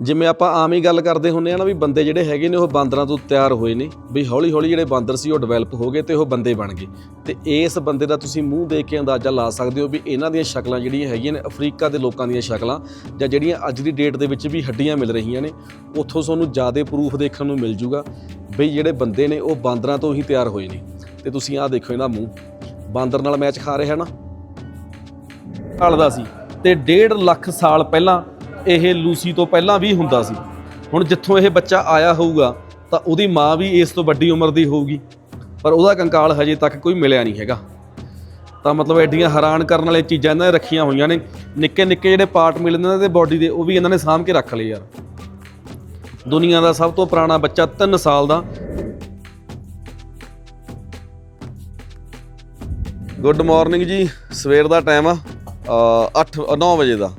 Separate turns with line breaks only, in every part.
ਜਿਵੇਂ ਆਪਾਂ ਆਮ ਹੀ ਗੱਲ ਕਰਦੇ ਹੁੰਨੇ ਆ ਨਾ ਵੀ ਬੰਦੇ ਜਿਹੜੇ ਹੈਗੇ ਨੇ ਉਹ ਬਾਂਦਰਾਂ ਤੋਂ ਤਿਆਰ ਹੋਏ ਨੇ, ਵੀ ਹੌਲੀ ਹੌਲੀ ਜਿਹੜੇ ਬਾਂਦਰ ਸੀ ਉਹ ਡਿਵੈਲਪ ਹੋ ਗਏ ਤੇ ਉਹ ਬੰਦੇ ਬਣ ਗਏ। ਤੇ ਇਸ ਬੰਦੇ ਦਾ ਤੁਸੀਂ ਮੂੰਹ ਦੇਖ ਕੇ ਅੰਦਾਜ਼ਾ ਲਾ ਸਕਦੇ ਹੋ ਵੀ ਇਹਨਾਂ ਦੀਆਂ ਸ਼ਕਲਾਂ ਜਿਹੜੀਆਂ ਹੈਗੀਆਂ ਨੇ ਅਫਰੀਕਾ ਦੇ ਲੋਕਾਂ ਦੀਆਂ ਸ਼ਕਲਾਂ ਜਾਂ ਜਿਹੜੀਆਂ ਅੱਜ ਦੀ ਡੇਟ ਦੇ ਵਿੱਚ ਵੀ ਹੱਡੀਆਂ ਮਿਲ ਰਹੀਆਂ ਨੇ, ਉੱਥੋਂ ਤੁਹਾਨੂੰ ਜ਼ਿਆਦਾ ਪ੍ਰੂਫ ਦੇਖਣ ਨੂੰ ਮਿਲ ਜੂਗਾ ਵੀ ਜਿਹੜੇ ਬੰਦੇ ਨੇ ਉਹ ਬਾਂਦਰਾਂ ਤੋਂ ਹੀ ਤਿਆਰ ਹੋਏ ਨੇ। ਤੇ ਤੁਸੀਂ ਆਹ ਦੇਖੋ ਇਹਦਾ ਮੂੰਹ। ਬਾਂਦਰ ਨਾਲ ਮੈਚ ਖਾ ਰਿਹਾ ਨਾ? ਦਾ ਸੀ। ਤੇ 1.5 ਲੱਖ ਸਾਲ ਪਹਿਲਾਂ ਇਹ ਲੂਸੀ ਤੋਂ ਪਹਿਲਾਂ ਵੀ ਹੁੰਦਾ ਸੀ। ਹੁਣ ਜਿੱਥੋਂ ਇਹ ਬੱਚਾ ਆਇਆ ਹੋਊਗਾ, ਤਾਂ ਉਹਦੀ ਮਾਂ ਵੀ ਇਸ ਤੋਂ ਵੱਡੀ ਉਮਰ ਦੀ ਹੋਊਗੀ। ਪਰ ਉਹਦਾ ਕੰਕਾਲ ਹਜੇ ਤੱਕ ਕੋਈ ਮਿਲਿਆ ਨਹੀਂ ਹੈਗਾ। ਤਾਂ ਮਤਲਬ ਐਡੀਆਂ ਹੈਰਾਨ ਕਰਨ ਵਾਲੇ ਚੀਜ਼ਾਂ ਇਹਨਾਂ ਨੇ ਰੱਖੀਆਂ ਹੋਈਆਂ ਨੇ। ਨਿੱਕੇ ਨਿੱਕੇ ਜਿਹੜੇ ਪਾਰਟ ਮਿਲਦੇ ਨੇ ਤੇ ਬਾਡੀ ਦੇ, ਉਹ ਵੀ ਇਹਨਾਂ ਨੇ ਸਾਂਭ ਕੇ ਰੱਖ ਲਏ ਯਾਰ। ਦੁਨੀਆ ਦਾ ਸਭ ਤੋਂ ਪੁਰਾਣਾ ਬੱਚਾ 3 ਸਾਲ ਦਾ। ਗੁੱਡ ਮਾਰਨਿੰਗ ਜੀ, ਸਵੇਰ ਦਾ ਟਾਈਮ ਆ 8 9 ਵਜੇ ਦਾ।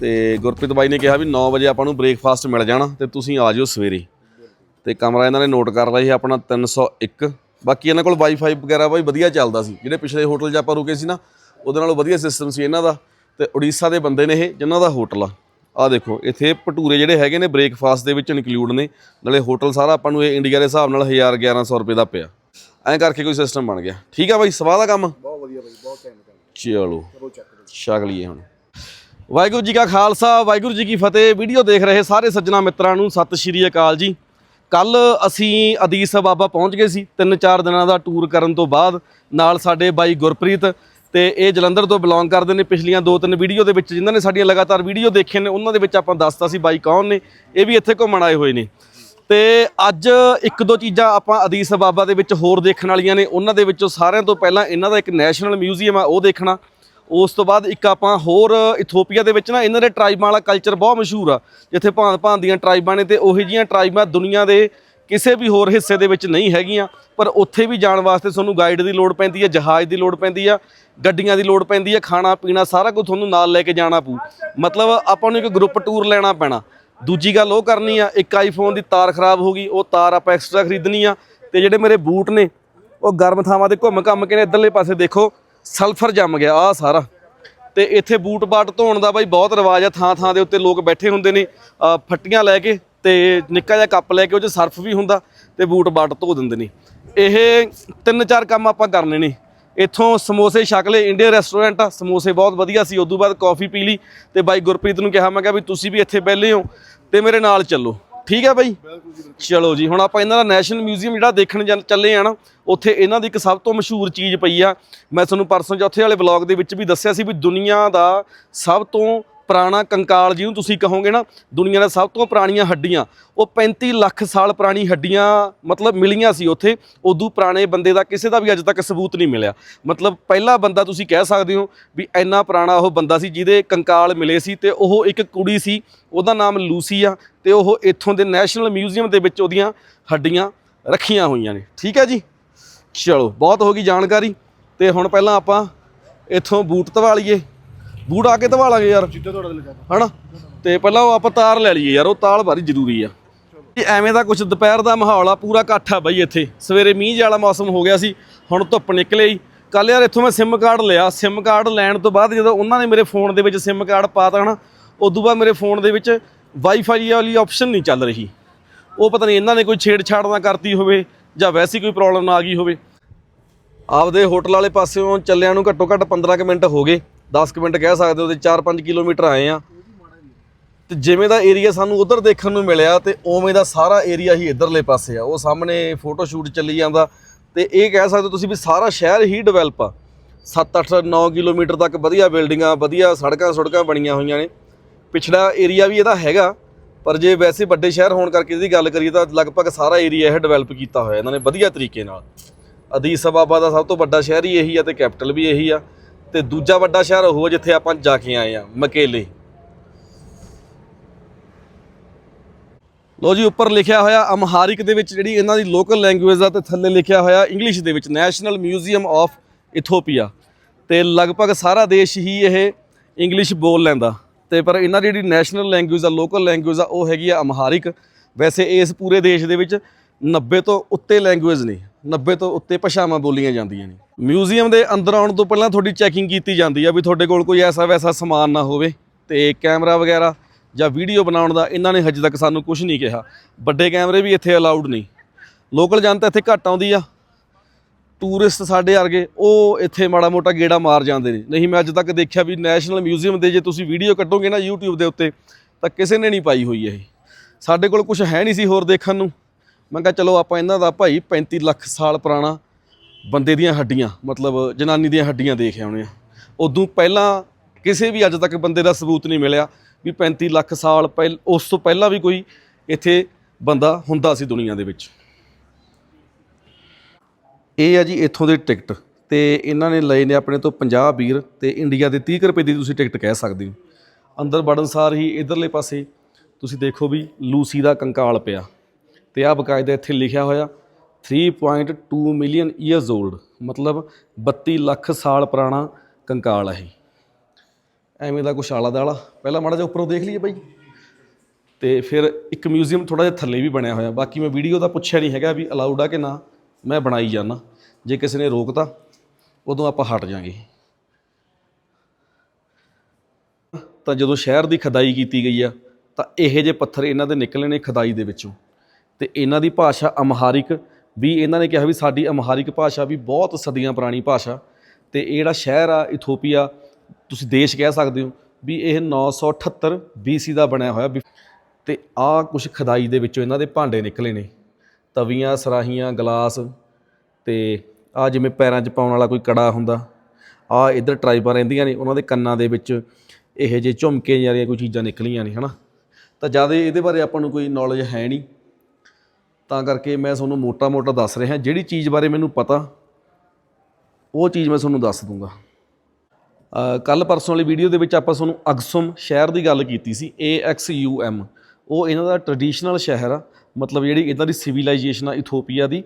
ਤੇ ਗੁਰਪ੍ਰੀਤ ਬਾਈ ਨੇ ਕਿਹਾ ਵੀ 9 ਵਜੇ ਆਪਾਂ ਨੂੰ ਬ੍ਰੇਕਫਾਸਟ ਮਿਲ ਜਾਣਾ ਤੇ ਤੁਸੀਂ ਆ ਜਿਓ ਸਵੇਰੇ। ਤੇ ਕਮਰਾ ਇਹਨਾਂ ਨੇ ਨੋਟ ਕਰ ਲਿਆ ਸੀ ਆਪਣਾ 301 ਬਾਕੀ ਇਹਨਾਂ ਕੋਲ ਵਾਈਫਾਈ ਵਗੈਰਾ ਬਾਈ ਵਧੀਆ ਚੱਲਦਾ ਸੀ। ਜਿਹੜੇ ਪਿਛਲੇ ਹੋਟਲ 'ਚ ਆਪਾਂ ਰੁਕੇ ਸੀ ਨਾ ਉਹਦੇ ਨਾਲੋਂ ਵਧੀਆ ਸਿਸਟਮ ਸੀ ਇਹਨਾਂ ਦਾ। ਤੇ ਉੜੀਸਾ ਦੇ ਬੰਦੇ ਨੇ ਇਹ ਜਿਨ੍ਹਾਂ ਦਾ ਹੋਟਲ ਆ। ਆ ਦੇਖੋ ਇੱਥੇ ਭਟੂਰੇ ਜਿਹੜੇ ਹੈਗੇ ਨੇ ਬ੍ਰੇਕਫਾਸਟ ਦੇ ਵਿੱਚ ਇਨਕਲੂਡ ਨੇ। ਨਾਲੇ ਹੋਟਲ ਸਾਰਾ ਆਪਾਂ ਨੂੰ ਇਹ ਇੰਡੀਆ ਦੇ ਹਿਸਾਬ ਨਾਲ 1000 1100 ਰੁਪਏ ਦਾ ਪਿਆ। ਐਂ ਕਰਕੇ ਕੋਈ ਸਿਸਟਮ ਬਣ ਗਿਆ। ਠੀਕ ਆ ਬਾਈ ਸਵਾਹ ਦਾ ਕੰਮ?
ਬਹੁਤ ਵਧੀਆ ਬਾਈ ਬਹੁਤ ਟਾਈਮ
ਚਲੋ।
ਚੱਕ
ਲਈਏ ਹੁਣ। ਵਾਹਿਗੁਰੂ ਜੀ ਕਾ ਖਾਲਸਾ, ਵਾਹਿਗੁਰੂ ਜੀ ਕੀ ਫਤਿਹ। ਵੀਡੀਓ ਦੇਖ ਰਹੇ ਸਾਰੇ ਸੱਜਣਾ ਮਿੱਤਰਾਂ ਨੂੰ ਸਤਿ ਸ਼੍ਰੀ ਅਕਾਲ ਜੀ। ਕੱਲ ਅਸੀਂ ਅਦੀਸ ਬਾਬਾ ਪਹੁੰਚ ਗਏ ਸੀ, ਤਿੰਨ ਚਾਰ ਦਿਨਾਂ ਦਾ ਟੂਰ ਕਰਨ ਤੋਂ ਬਾਅਦ। ਨਾਲ ਸਾਡੇ ਬਾਈ ਗੁਰਪ੍ਰੀਤ ਤੇ ਇਹ ਜਲੰਧਰ ਤੋਂ ਬਿਲੋਂਗ ਕਰਦੇ ਨੇ ਪਿਛਲੀਆਂ ਦੋ ਤਿੰਨ ਵੀਡੀਓ ਦੇ ਵਿੱਚ, ਜਿਨ੍ਹਾਂ ਨੇ ਸਾਡੀਆਂ ਲਗਾਤਾਰ ਵੀਡੀਓ ਦੇਖੇ ਨੇ, ਉਹਨਾਂ ਦੇ ਵਿੱਚ ਆਪਾਂ ਦੱਸਤਾ ਸੀ ਬਾਈ ਕੌਣ ਨੇ, ਇਹ ਵੀ ਇੱਥੇ ਘੁੰਮਣ ਆਏ ਹੋਏ ਨੇ। ਤੇ ਅੱਜ ਇੱਕ ਦੋ ਚੀਜ਼ਾਂ ਆਪਾਂ ਅਦੀਸ ਬਾਬਾ ਦੇ ਵਿੱਚ ਹੋਰ ਦੇਖਣ ਵਾਲੀਆਂ ਨੇ, ਉਹਨਾਂ ਦੇ ਵਿੱਚੋਂ ਸਾਰਿਆਂ ਤੋਂ ਪਹਿਲਾਂ ਇਹਨਾਂ ਦਾ ਇੱਕ ਨੈਸ਼ਨਲ ਮਿਊਜ਼ੀਅਮ ਆ, ਉਹ ਦੇਖਣਾ। ਉਸ ਤੋਂ ਬਾਅਦ ਇੱਕ ਆਪਾਂ ਹੋਰ ਇਥੋਪੀਆ ਦੇ ਵਿੱਚ ਨਾ ਇਹਨਾਂ ਦੇ ਟਰਾਈਬਾਂ ਵਾਲਾ ਕਲਚਰ ਬਹੁਤ ਮਸ਼ਹੂਰ ਆ, ਜਿੱਥੇ ਭਾਂਤ ਭਾਂਤ ਦੀਆਂ ਟਰਾਈਬਾਂ ਨੇ ਤੇ ਉਹੀ ਜੀਆਂ ਟਰਾਈਬਾਂ ਦੁਨੀਆ ਦੇ ਕਿਸੇ ਵੀ ਹੋਰ ਹਿੱਸੇ ਦੇ ਵਿੱਚ ਨਹੀਂ ਹੈਗੀਆਂ, ਪਰ ਉੱਥੇ ਵੀ ਜਾਣ ਵਾਸਤੇ ਤੁਹਾਨੂੰ ਗਾਈਡ ਦੀ ਲੋੜ ਪੈਂਦੀ ਹੈ ਜਹਾਜ਼ ਦੀ ਲੋੜ ਪੈਂਦੀ ਆ, ਗੱਡੀਆਂ ਦੀ ਲੋੜ ਪੈਂਦੀ ਆ, ਖਾਣਾ, ਪੀਣਾ, ਸਾਰਾ ਕੁਝ ਤੁਹਾਨੂੰ ਨਾਲ ਲੈ ਕੇ ਜਾਣਾ ਪਊ। ਮਤਲਬ ਆਪਾਂ ਨੂੰ ਇੱਕ ਗਰੁੱਪ ਟੂਰ ਲੈਣਾ ਪੈਣਾ। ਦੂਜੀ ਗੱਲ ਉਹ ਕਰਨੀ ਆ, ਇੱਕ ਆਈਫੋਨ ਦੀ ਤਾਰ ਖਰਾਬ ਹੋ ਗਈ, ਉਹ ਤਾਰ ਆਪਾਂ ਐਕਸਟਰਾ ਖਰੀਦਣੀ ਆ, ਤੇ ਜਿਹੜੇ ਮੇਰੇ ਬੂਟ ਨੇ, ਉਹ ਗਰਮ ਥਾਵਾਂ ਤੇ ਘੁੰਮ ਘੰਮ ਕੇ ਨੇ, ਇੱਧਰਲੇ ਪਾਸੇ ਦੇਖੋ ਸਲਫਰ ਜੰਮ ਗਿਆ ਆ ਸਾਰਾ। ਤੇ ਇੱਥੇ ਬੂਟ ਬਾਟ ਧੋਣ ਦਾ ਬਾਈ ਬਹੁਤ ਰਿਵਾਜ ਆ ਥਾਂ ਥਾਂ ਦੇ ਉੱਤੇ ਲੋਕ ਬੈਠੇ ਹੁੰਦੇ ਨੇ ਫੱਟੀਆਂ ਲੈ ਕੇ ਤੇ ਨਿੱਕਾ ਜਿਹਾ ਕੱਪ ਲੈ ਕੇ ਉਹ 'ਚ ਸਰਫ ਵੀ ਹੁੰਦਾ ਤੇ ਬੂਟ ਬਾਟ ਧੋ ਦਿੰਦੇ ਨੇ। ਇਹ ਤਿੰਨ ਚਾਰ ਕੰਮ ਆਪਾਂ ਕਰਨੇ ਨੇ। ਇੱਥੋਂ ਸਮੋਸੇ ਛਕ ਇੰਡੀਅਨ ਰੈਸਟੋਰੈਂਟ ਆ, ਸਮੋਸੇ ਬਹੁਤ ਵਧੀਆ ਸੀ, ਉਦੋਂ ਬਾਅਦ ਕਾਫੀ ਪੀ ਲਈ ਤੇ ਬਾਈ ਗੁਰਪ੍ਰੀਤ ਨੂੰ ਕਿਹਾ, ਮੈਂ ਕਿਹਾ ਵੀ ਤੁਸੀਂ ਵੀ ਇੱਥੇ ਬੈਲੇ ਹੋ ਤੇ ਮੇਰੇ ਨਾਲ ਚੱਲੋ। ਠੀਕ ਹੈ ਬਾਈ? ਚਲੋ ਜੀ, ਹੁਣ ਆਪਾਂ ਇਹਨਾਂ ਦਾ ਨੈਸ਼ਨਲ ਮਿਊਜ਼ੀਅਮ ਜਿਹੜਾ ਦੇਖਣ ਜਾਂ- ਚੱਲੇ ਆ ਨਾ, ਉੱਥੇ ਇਹਨਾਂ ਦੀ ਇੱਕ ਸਭ ਤੋਂ ਮਸ਼ਹੂਰ ਚੀਜ਼ ਪਈ ਆ। ਮੈਂ ਤੁਹਾਨੂੰ ਪਰਸੋਂ ਚੌਥੇ ਵਾਲੇ ਵਲੌਗ ਦੇ ਵਿੱਚ ਵੀ ਦੱਸਿਆ ਸੀ ਵੀ ਦੁਨੀਆ ਦਾ ਸਭ ਤੋਂ ਪੁਰਾਣਾ ਕੰਕਾਲ ਜਿਹਨੂੰ ਤੁਸੀਂ ਕਹੋਗੇ ਨਾ, ਦੁਨੀਆ ਦਾ ਸਭ ਤੋਂ ਪੁਰਾਣੀਆਂ ਹੱਡੀਆਂ, ਉਹ 35 ਲੱਖ ਸਾਲ ਪੁਰਾਣੀ ਹੱਡੀਆਂ ਮਤਲਬ ਮਿਲੀਆਂ ਸੀ ਉੱਥੇ, ਉਦੋਂ ਪੁਰਾਣੇ ਬੰਦੇ ਦਾ ਕਿਸੇ ਦਾ ਵੀ ਅੱਜ ਤੱਕ ਸਬੂਤ ਨਹੀਂ ਮਿਲਿਆ। ਮਤਲਬ ਪਹਿਲਾ ਬੰਦਾ ਤੁਸੀਂ ਕਹਿ ਸਕਦੇ ਹੋ ਵੀ ਇੰਨਾ ਪੁਰਾਣਾ ਉਹ ਬੰਦਾ ਸੀ ਜਿਹਦੇ ਕੰਕਾਲ ਮਿਲੇ ਸੀ ਤੇ ਉਹ ਇੱਕ ਕੁੜੀ ਸੀ, ਉਹਦਾ ਨਾਮ ਲੂਸੀ ਆ ਤੇ ਉਹ ਇੱਥੋਂ ਦੇ ਨੈਸ਼ਨਲ ਮਿਊਜ਼ੀਅਮ ਦੇ ਵਿੱਚ ਉਹਦੀਆਂ ਹੱਡੀਆਂ ਰੱਖੀਆਂ ਹੋਈਆਂ ਨੇ। ਠੀਕ ਹੈ ਜੀ? ਚਲੋ, ਬਹੁਤ ਹੋ ਗਈ ਜਾਣਕਾਰੀ ਤੇ ਹੁਣ ਪਹਿਲਾਂ ਆਪਾਂ ਇੱਥੋਂ ਬੂਟ ਧਵਾ ਲਈਏ। ਬੂਟ ਆ ਕੇ ਧਵਾ ਲਾਂਗੇ ਯਾਰ।
ਜਿੱਦਾਂ ਤੁਹਾਡਾ ਦਿਲ ਕਰਦਾ
ਹਨਾ? ਤੇ ਪਹਿਲਾਂ ਉਹ ਆਪਾਂ ਤਾਰ ਲੈ ਲਈਏ ਯਾਰ ਉਹ ਤਾਲ ਭਾਰੀ ਜ਼ਰੂਰੀ ਆ। ਇਹ ਐਵੇਂ ਦਾ ਕੁਝ ਦੁਪਹਿਰ ਦਾ ਮਾਹੌਲ ਆ ਪੂਰਾ ਇਕੱਠ ਆ ਬਾਈ ਇੱਥੇ। ਸਵੇਰੇ ਮੀਂਹ ਵਾਲਾ ਮੌਸਮ ਹੋ ਗਿਆ ਸੀ ਹੁਣ ਧੁੱਪ ਨਿਕਲੇ ਹੀ। ਕੱਲ ਯਾਰ ਇੱਥੋਂ ਮੈਂ SIM ਕਾਰਡ ਲਿਆ। SIM ਕਾਰਡ ਲੈਣ ਤੋਂ ਬਾਅਦ ਜਦੋਂ ਉਹਨਾਂ ਨੇ ਮੇਰੇ ਫੋਨ ਦੇ ਵਿੱਚ SIM ਕਾਰਡ ਪਾਤਾ ਨਾ ਉਦੋਂ ਬਾਅਦ ਮੇਰੇ ਫੋਨ ਦੇ ਵਿੱਚ ਵਾਈਫਾਈ ਵਾਲੀ ਆਪਸ਼ਨ ਨਹੀਂ ਚੱਲ ਰਹੀ। ਉਹ ਪਤਾ ਨਹੀਂ ਇਹਨਾਂ ਨੇ ਕੋਈ ਛੇੜਛਾੜ ਨਾ ਕਰਤੀ ਹੋਵੇ ਜਾਂ ਵੈਸੀ ਕੋਈ ਪ੍ਰੋਬਲਮ ਨਾ ਆ ਗਈ ਹੋਵੇ। ਆਪਦੇ ਹੋਟਲ ਵਾਲੇ ਪਾਸਿਓਂ ਚੱਲਿਆਂ ਨੂੰ ਘੱਟੋ ਘੱਟ 15 ਕੁ ਮਿੰਟ ਹੋ ਗਏ। 10 ਕੁ ਮਿੰਟ ਕਹਿ ਸਕਦੇ ਹੋ ਤੇ 4-5 ਕਿਲੋਮੀਟਰ ਆਏ ਆ। ਤੇ ਜਿਵੇਂ ਦਾ ਏਰੀਆ ਸਾਨੂੰ ਉਧਰ ਦੇਖਣ ਨੂੰ ਮਿਲਿਆ ਤੇ ਉਵੇਂ ਦਾ ਸਾਰਾ ਏਰੀਆ ਹੀ ਇਧਰਲੇ ਪਾਸੇ ਆ। ਉਹ ਸਾਹਮਣੇ ਫੋਟੋ ਸ਼ੂਟ ਚੱਲੀ ਜਾਂਦਾ। ਤੇ ਇਹ ਕਹਿ ਸਕਦੇ ਹੋ ਤੁਸੀਂ ਵੀ ਸਾਰਾ ਸ਼ਹਿਰ ਹੀ ਡਿਵੈਲਪ ਆ। 7-8 9 ਕਿਲੋਮੀਟਰ ਤੱਕ ਵਧੀਆ ਬਿਲਡਿੰਗਾਂ ਵਧੀਆ ਸੜਕਾਂ ਸੜਕਾਂ ਬਣੀਆਂ ਹੋਈਆਂ ਨੇ। ਪਿਛੜਾ ਏਰੀਆ ਵੀ ਇਹਦਾ ਹੈਗਾ, ਪਰ ਜੇ ਵੈਸੇ ਵੱਡੇ ਸ਼ਹਿਰ ਹੋਣ ਕਰਕੇ ਇਹਦੀ ਗੱਲ ਕਰੀਏ ਤਾਂ ਲਗਭਗ ਸਾਰਾ ਏਰੀਆ ਇਹ ਡਿਵੈਲਪ ਕੀਤਾ ਹੋਇਆ ਇਹਨਾਂ ਨੇ ਵਧੀਆ ਤਰੀਕੇ ਨਾਲ। ਅਦੀਸ ਅਬਾਬਾ ਦਾ ਸਭ ਤੋਂ ਵੱਡਾ ਸ਼ਹਿਰ ਹੀ ਇਹੀ ਆ ਤੇ ਕੈਪੀਟਲ ਵੀ ਇਹੀ ਆ। ਤੇ ਦੂਜਾ ਵੱਡਾ ਸ਼ਹਿਰ ਉਹ ਜਿੱਥੇ ਆਪਾਂ ਜਾ ਕੇ ਆਏ ਆ, ਮਕੇਲੇ। ਲੋ ਜੀ, ਉੱਪਰ ਲਿਖਿਆ ਹੋਇਆ, ਅਮਹਾਰਿਕ ਦੇ ਵਿੱਚ ਜਿਹੜੀ ਇਹਨਾਂ ਦੀ ਲੋਕਲ ਲੈਂਗੁਏਜ ਆ, ਤੇ ਥੱਲੇ ਲਿਖਿਆ ਹੋਇਆ ਇੰਗਲਿਸ਼ ਦੇ ਵਿੱਚ ਨੈਸ਼ਨਲ ਮਿਊਜ਼ੀਅਮ ਆਫ ਇਥੋਪੀਆ ਤੇ ਲਗਭਗ ਸਾਰਾ ਦੇਸ਼ ਹੀ ਇਹ ਇੰਗਲਿਸ਼ ਬੋਲ ਲੈਂਦਾ। ਤੇ ਪਰ ਇਹਨਾਂ ਦੀ ਜਿਹੜੀ ਨੈਸ਼ਨਲ ਲੈਂਗੁਏਜ ਆ ਲੋਕਲ ਲੈਂਗੁਏਜ ਆ, ਉਹ ਹੈਗੀ ਆ ਅਮਹਾਰਿਕ। ਵੈਸੇ ਇਸ ਪੂਰੇ ਦੇਸ਼ ਦੇ ਵਿੱਚ 90 ਤੋਂ ਉੱਤੇ ਲੈਂਗੁਏਜ ਨੇ 90 ਤੋਂ ਉੱਤੇ ਭਾਸ਼ਾਵਾਂ ਬੋਲੀਆਂ ਜਾਂਦੀਆਂ ਨੇ। ਮਿਊਜ਼ੀਅਮ ਦੇ ਅੰਦਰ ਆਉਣ ਤੋਂ ਪਹਿਲਾਂ ਤੁਹਾਡੀ ਚੈਕਿੰਗ ਕੀਤੀ ਜਾਂਦੀ ਆ ਵੀ ਤੁਹਾਡੇ ਕੋਲ ਕੋਈ ਐਸਾ ਵੈਸਾ ਸਮਾਨ ਨਾ ਹੋਵੇ ਤੇ ਕੈਮਰਾ ਵਗੈਰਾ ਜਾਂ ਵੀਡੀਓ ਬਣਾਉਣ ਦਾ ਇਹਨਾਂ ਨੇ ਹਜੇ ਤੱਕ ਸਾਨੂੰ ਕੁਝ ਨਹੀਂ ਕਿਹਾ। ਵੱਡੇ ਕੈਮਰੇ ਵੀ ਇੱਥੇ ਅਲਾਉਡ ਨਹੀਂ। ਲੋਕਲ ਜਨਤਾ ਇੱਥੇ ਘੱਟ ਆਉਂਦੀ ਆ। ਟੂਰਿਸਟ ਸਾਡੇ ਵਰਗੇ, ਉਹ ਇੱਥੇ ਮਾੜਾ ਮੋਟਾ ਗੇੜਾ ਮਾਰ ਜਾਂਦੇ ਨੇ। ਨਹੀਂ, ਮੈਂ ਅੱਜ ਤੱਕ ਦੇਖਿਆ ਵੀ ਨੈਸ਼ਨਲ ਮਿਊਜ਼ੀਅਮ ਦੇ ਜੇ ਤੁਸੀਂ ਵੀਡੀਓ ਕੱਢੋਗੇ ਨਾ YouTube ਦੇ ਉੱਤੇ, ਤਾਂ ਕਿਸੇ ਨੇ ਨਹੀਂ ਪਾਈ ਹੋਈ ਇਹ। ਸਾਡੇ ਕੋਲ ਕੁਝ ਹੈ ਨਹੀਂ ਸੀ ਹੋਰ ਦੇਖਣ ਨੂੰ। ਮੈਂ ਕਿਹਾ ਚਲੋ ਆਪਾਂ ਇਹਨਾਂ ਦਾ ਭਾਈ 35 ਲੱਖ ਸਾਲ ਪੁਰਾਣਾ ਬੰਦੇ ਦੀਆਂ ਹੱਡੀਆਂ, ਮਤਲਬ ਜਨਾਨੀ ਦੀਆਂ ਹੱਡੀਆਂ ਦੇਖ ਆਉਣੇ ਆ। ਉਦੋਂ ਪਹਿਲਾਂ ਕਿਸੇ ਵੀ ਅੱਜ ਤੱਕ ਬੰਦੇ ਦਾ ਸਬੂਤ ਨਹੀਂ ਮਿਲਿਆ ਵੀ 35 ਲੱਖ ਸਾਲ ਪਹਿਲ, ਉਸ ਤੋਂ ਪਹਿਲਾਂ ਵੀ ਕੋਈ ਇੱਥੇ ਬੰਦਾ ਹੁੰਦਾ ਸੀ ਦੁਨੀਆ ਦੇ ਵਿੱਚ। ਇਹ ਆ ਜੀ ਇੱਥੋਂ ਦੇ ਟਿਕਟ ਤੇ ਇਹਨਾਂ ਨੇ ਲਏ ਨੇ ਆਪਣੇ ਤੋਂ 50 ਵੀਰ ਤੇ ਇੰਡੀਆ ਦੇ 30 ਕੁ ਰੁਪਏ ਦੀ ਤੁਸੀਂ ਟਿਕਟ ਕਹਿ ਸਕਦੇ ਹੋ। ਅੰਦਰ ਵੜਨ ਸਾਰ ਹੀ ਇਧਰਲੇ ਪਾਸੇ ਤੁਸੀਂ ਦੇਖੋ ਵੀ ਲੂਸੀ ਦਾ ਕੰਕਾਲ ਪਿਆ। ਤੇ ਆ ਬਕਾਇਦਾ ਇੱਥੇ ਲਿਖਿਆ ਹੋਇਆ 3.2 ਮਿਲੀਅਨ ਇਅਰਸ 올ਡ ਮਤਲਬ 32 ਲੱਖ ਸਾਲ ਪੁਰਾਣਾ ਕੰਕਾਲ ਹੈ ਇਹ। ਐਵੇਂ ਦਾ ਕੁਛ ਆਲਾ ਦਾਲਾ। ਪਹਿਲਾਂ ਮਾੜਾ ਜਿਹਾ ਉੱਪਰੋਂ ਦੇਖ ਲਈਏ ਬਾਈ। ਤੇ ਫਿਰ ਇੱਕ ਮਿਊਜ਼ੀਅਮ ਥੋੜਾ ਜਿਹਾ ਥੱਲੇ ਵੀ ਬਣਿਆ ਹੋਇਆ। ਬਾਕੀ ਮੈਂ ਵੀਡੀਓ ਦਾ ਪੁੱਛਿਆ ਨਹੀਂ ਹੈਗਾ ਵੀ ਅਲਾਉਡ ਆ ਕਿ ਨਾ। ਮੈਂ ਬਣਾਈ ਜਾਣਾ ਜੇ ਕਿਸੇ ਨੇ ਰੋਕਤਾ, ਉਦੋਂ ਆਪਾਂ ਹਟ ਜਾਾਂਗੇ। ਤਾਂ ਜਦੋਂ ਸ਼ਹਿਰ ਦੀ ਖਦਾਈ ਕੀਤੀ ਗਈ ਆ, ਤਾਂ ਇਹੋ ਜਿਹੇ ਪੱਥਰ ਇਹਨਾਂ ਦੇ ਨਿਕਲੇ ਨੇ ਖਦਾਈ ਦੇ ਵਿੱਚੋਂ। ਤੇ ਇਹਨਾਂ ਦੀ ਭਾਸ਼ਾ ਅਮਹਾਰਿਕ, ਵੀ ਇਹਨਾਂ ਨੇ ਕਿਹਾ ਵੀ ਸਾਡੀ ਅਮਹਾਰਿਕ ਭਾਸ਼ਾ ਵੀ ਬਹੁਤ ਸਦੀਆਂ ਪੁਰਾਣੀ ਭਾਸ਼ਾ, ਤੇ ਇਹ ਜਿਹੜਾ ਸ਼ਹਿਰ ਆ, ਇਥੋਪੀਆ, ਤੁਸੀਂ ਦੇਸ਼ ਕਹਿ ਸਕਦੇ ਹੋ, ਵੀ ਇਹ 978 BC ਦਾ ਬਣਿਆ ਹੋਇਆ, ਵੀ- ਤੇ ਆਹ ਕੁਝ ਖਦਾਈ ਦੇ ਵਿੱਚੋਂ ਇਹਨਾਂ ਦੇ ਭਾਂਡੇ ਨਿਕਲੇ ਨੇ, ਤਵੀਆਂ, ਸਰਾਹੀਆਂ, ਗਲਾਸ, ਤੇ ਆ ਜਿਵੇਂ ਪੈਰਾਂ 'ਚ ਪਾਉਣ ਵਾਲਾ ਕੋਈ ਕੜਾ ਹੁੰਦਾ, ਆ ਇੱਧਰ ਟਰਾਈਬਾਂ ਰਹਿੰਦੀਆਂ ਨੇ, ਉਹਨਾਂ ਦੇ ਕੰਨਾਂ ਦੇ ਵਿੱਚ ਇਹੋ ਜਿਹੇ ਝੁਮਕੇ ਜਿਹੜੀਆਂ ਕੋਈ ਚੀਜ਼ਾਂ ਨਿਕਲੀਆਂ ਨੇ, ਹਨਾ? ਤਾਂ ਜ਼ਿਆਦਾ ਇਹਦੇ ਬਾਰੇ ਆਪਾਂ ਨੂੰ ਕੋਈ ਨੌਲੇਜ ਹੈ ਨਹੀਂ। ਤਾਂ ਕਰਕੇ ਮੈਂ ਤੁਹਾਨੂੰ ਮੋਟਾ-ਮੋਟਾ ਦੱਸ ਰਿਹਾ, ਜਿਹੜੀ ਚੀਜ਼ ਬਾਰੇ ਮੈਨੂੰ ਪਤਾ, ਉਹ ਚੀਜ਼ ਮੈਂ ਤੁਹਾਨੂੰ ਦੱਸ ਦੂੰਗਾ। ਕੱਲ ਪਰਸੋਂ ਵਾਲੀ ਵੀਡੀਓ ਦੇ ਵਿੱਚ ਆਪਾਂ ਤੁਹਾਨੂੰ ਅਕਸੁਮ ਸ਼ਹਿਰ ਦੀ ਗੱਲ ਕੀਤੀ ਸੀ, A X U M ਉਹ ਇਹਨਾਂ ਦਾ ਟ੍ਰੈਡੀਸ਼ਨਲ ਸ਼ਹਿਰ ਆ, ਮਤਲਬ ਜਿਹੜੀ ਇਹਨਾਂ ਦੀ ਸਿਵਲਾਈਜੇਸ਼ਨ ਆ ਇਥੋਪੀਆ ਦੀ,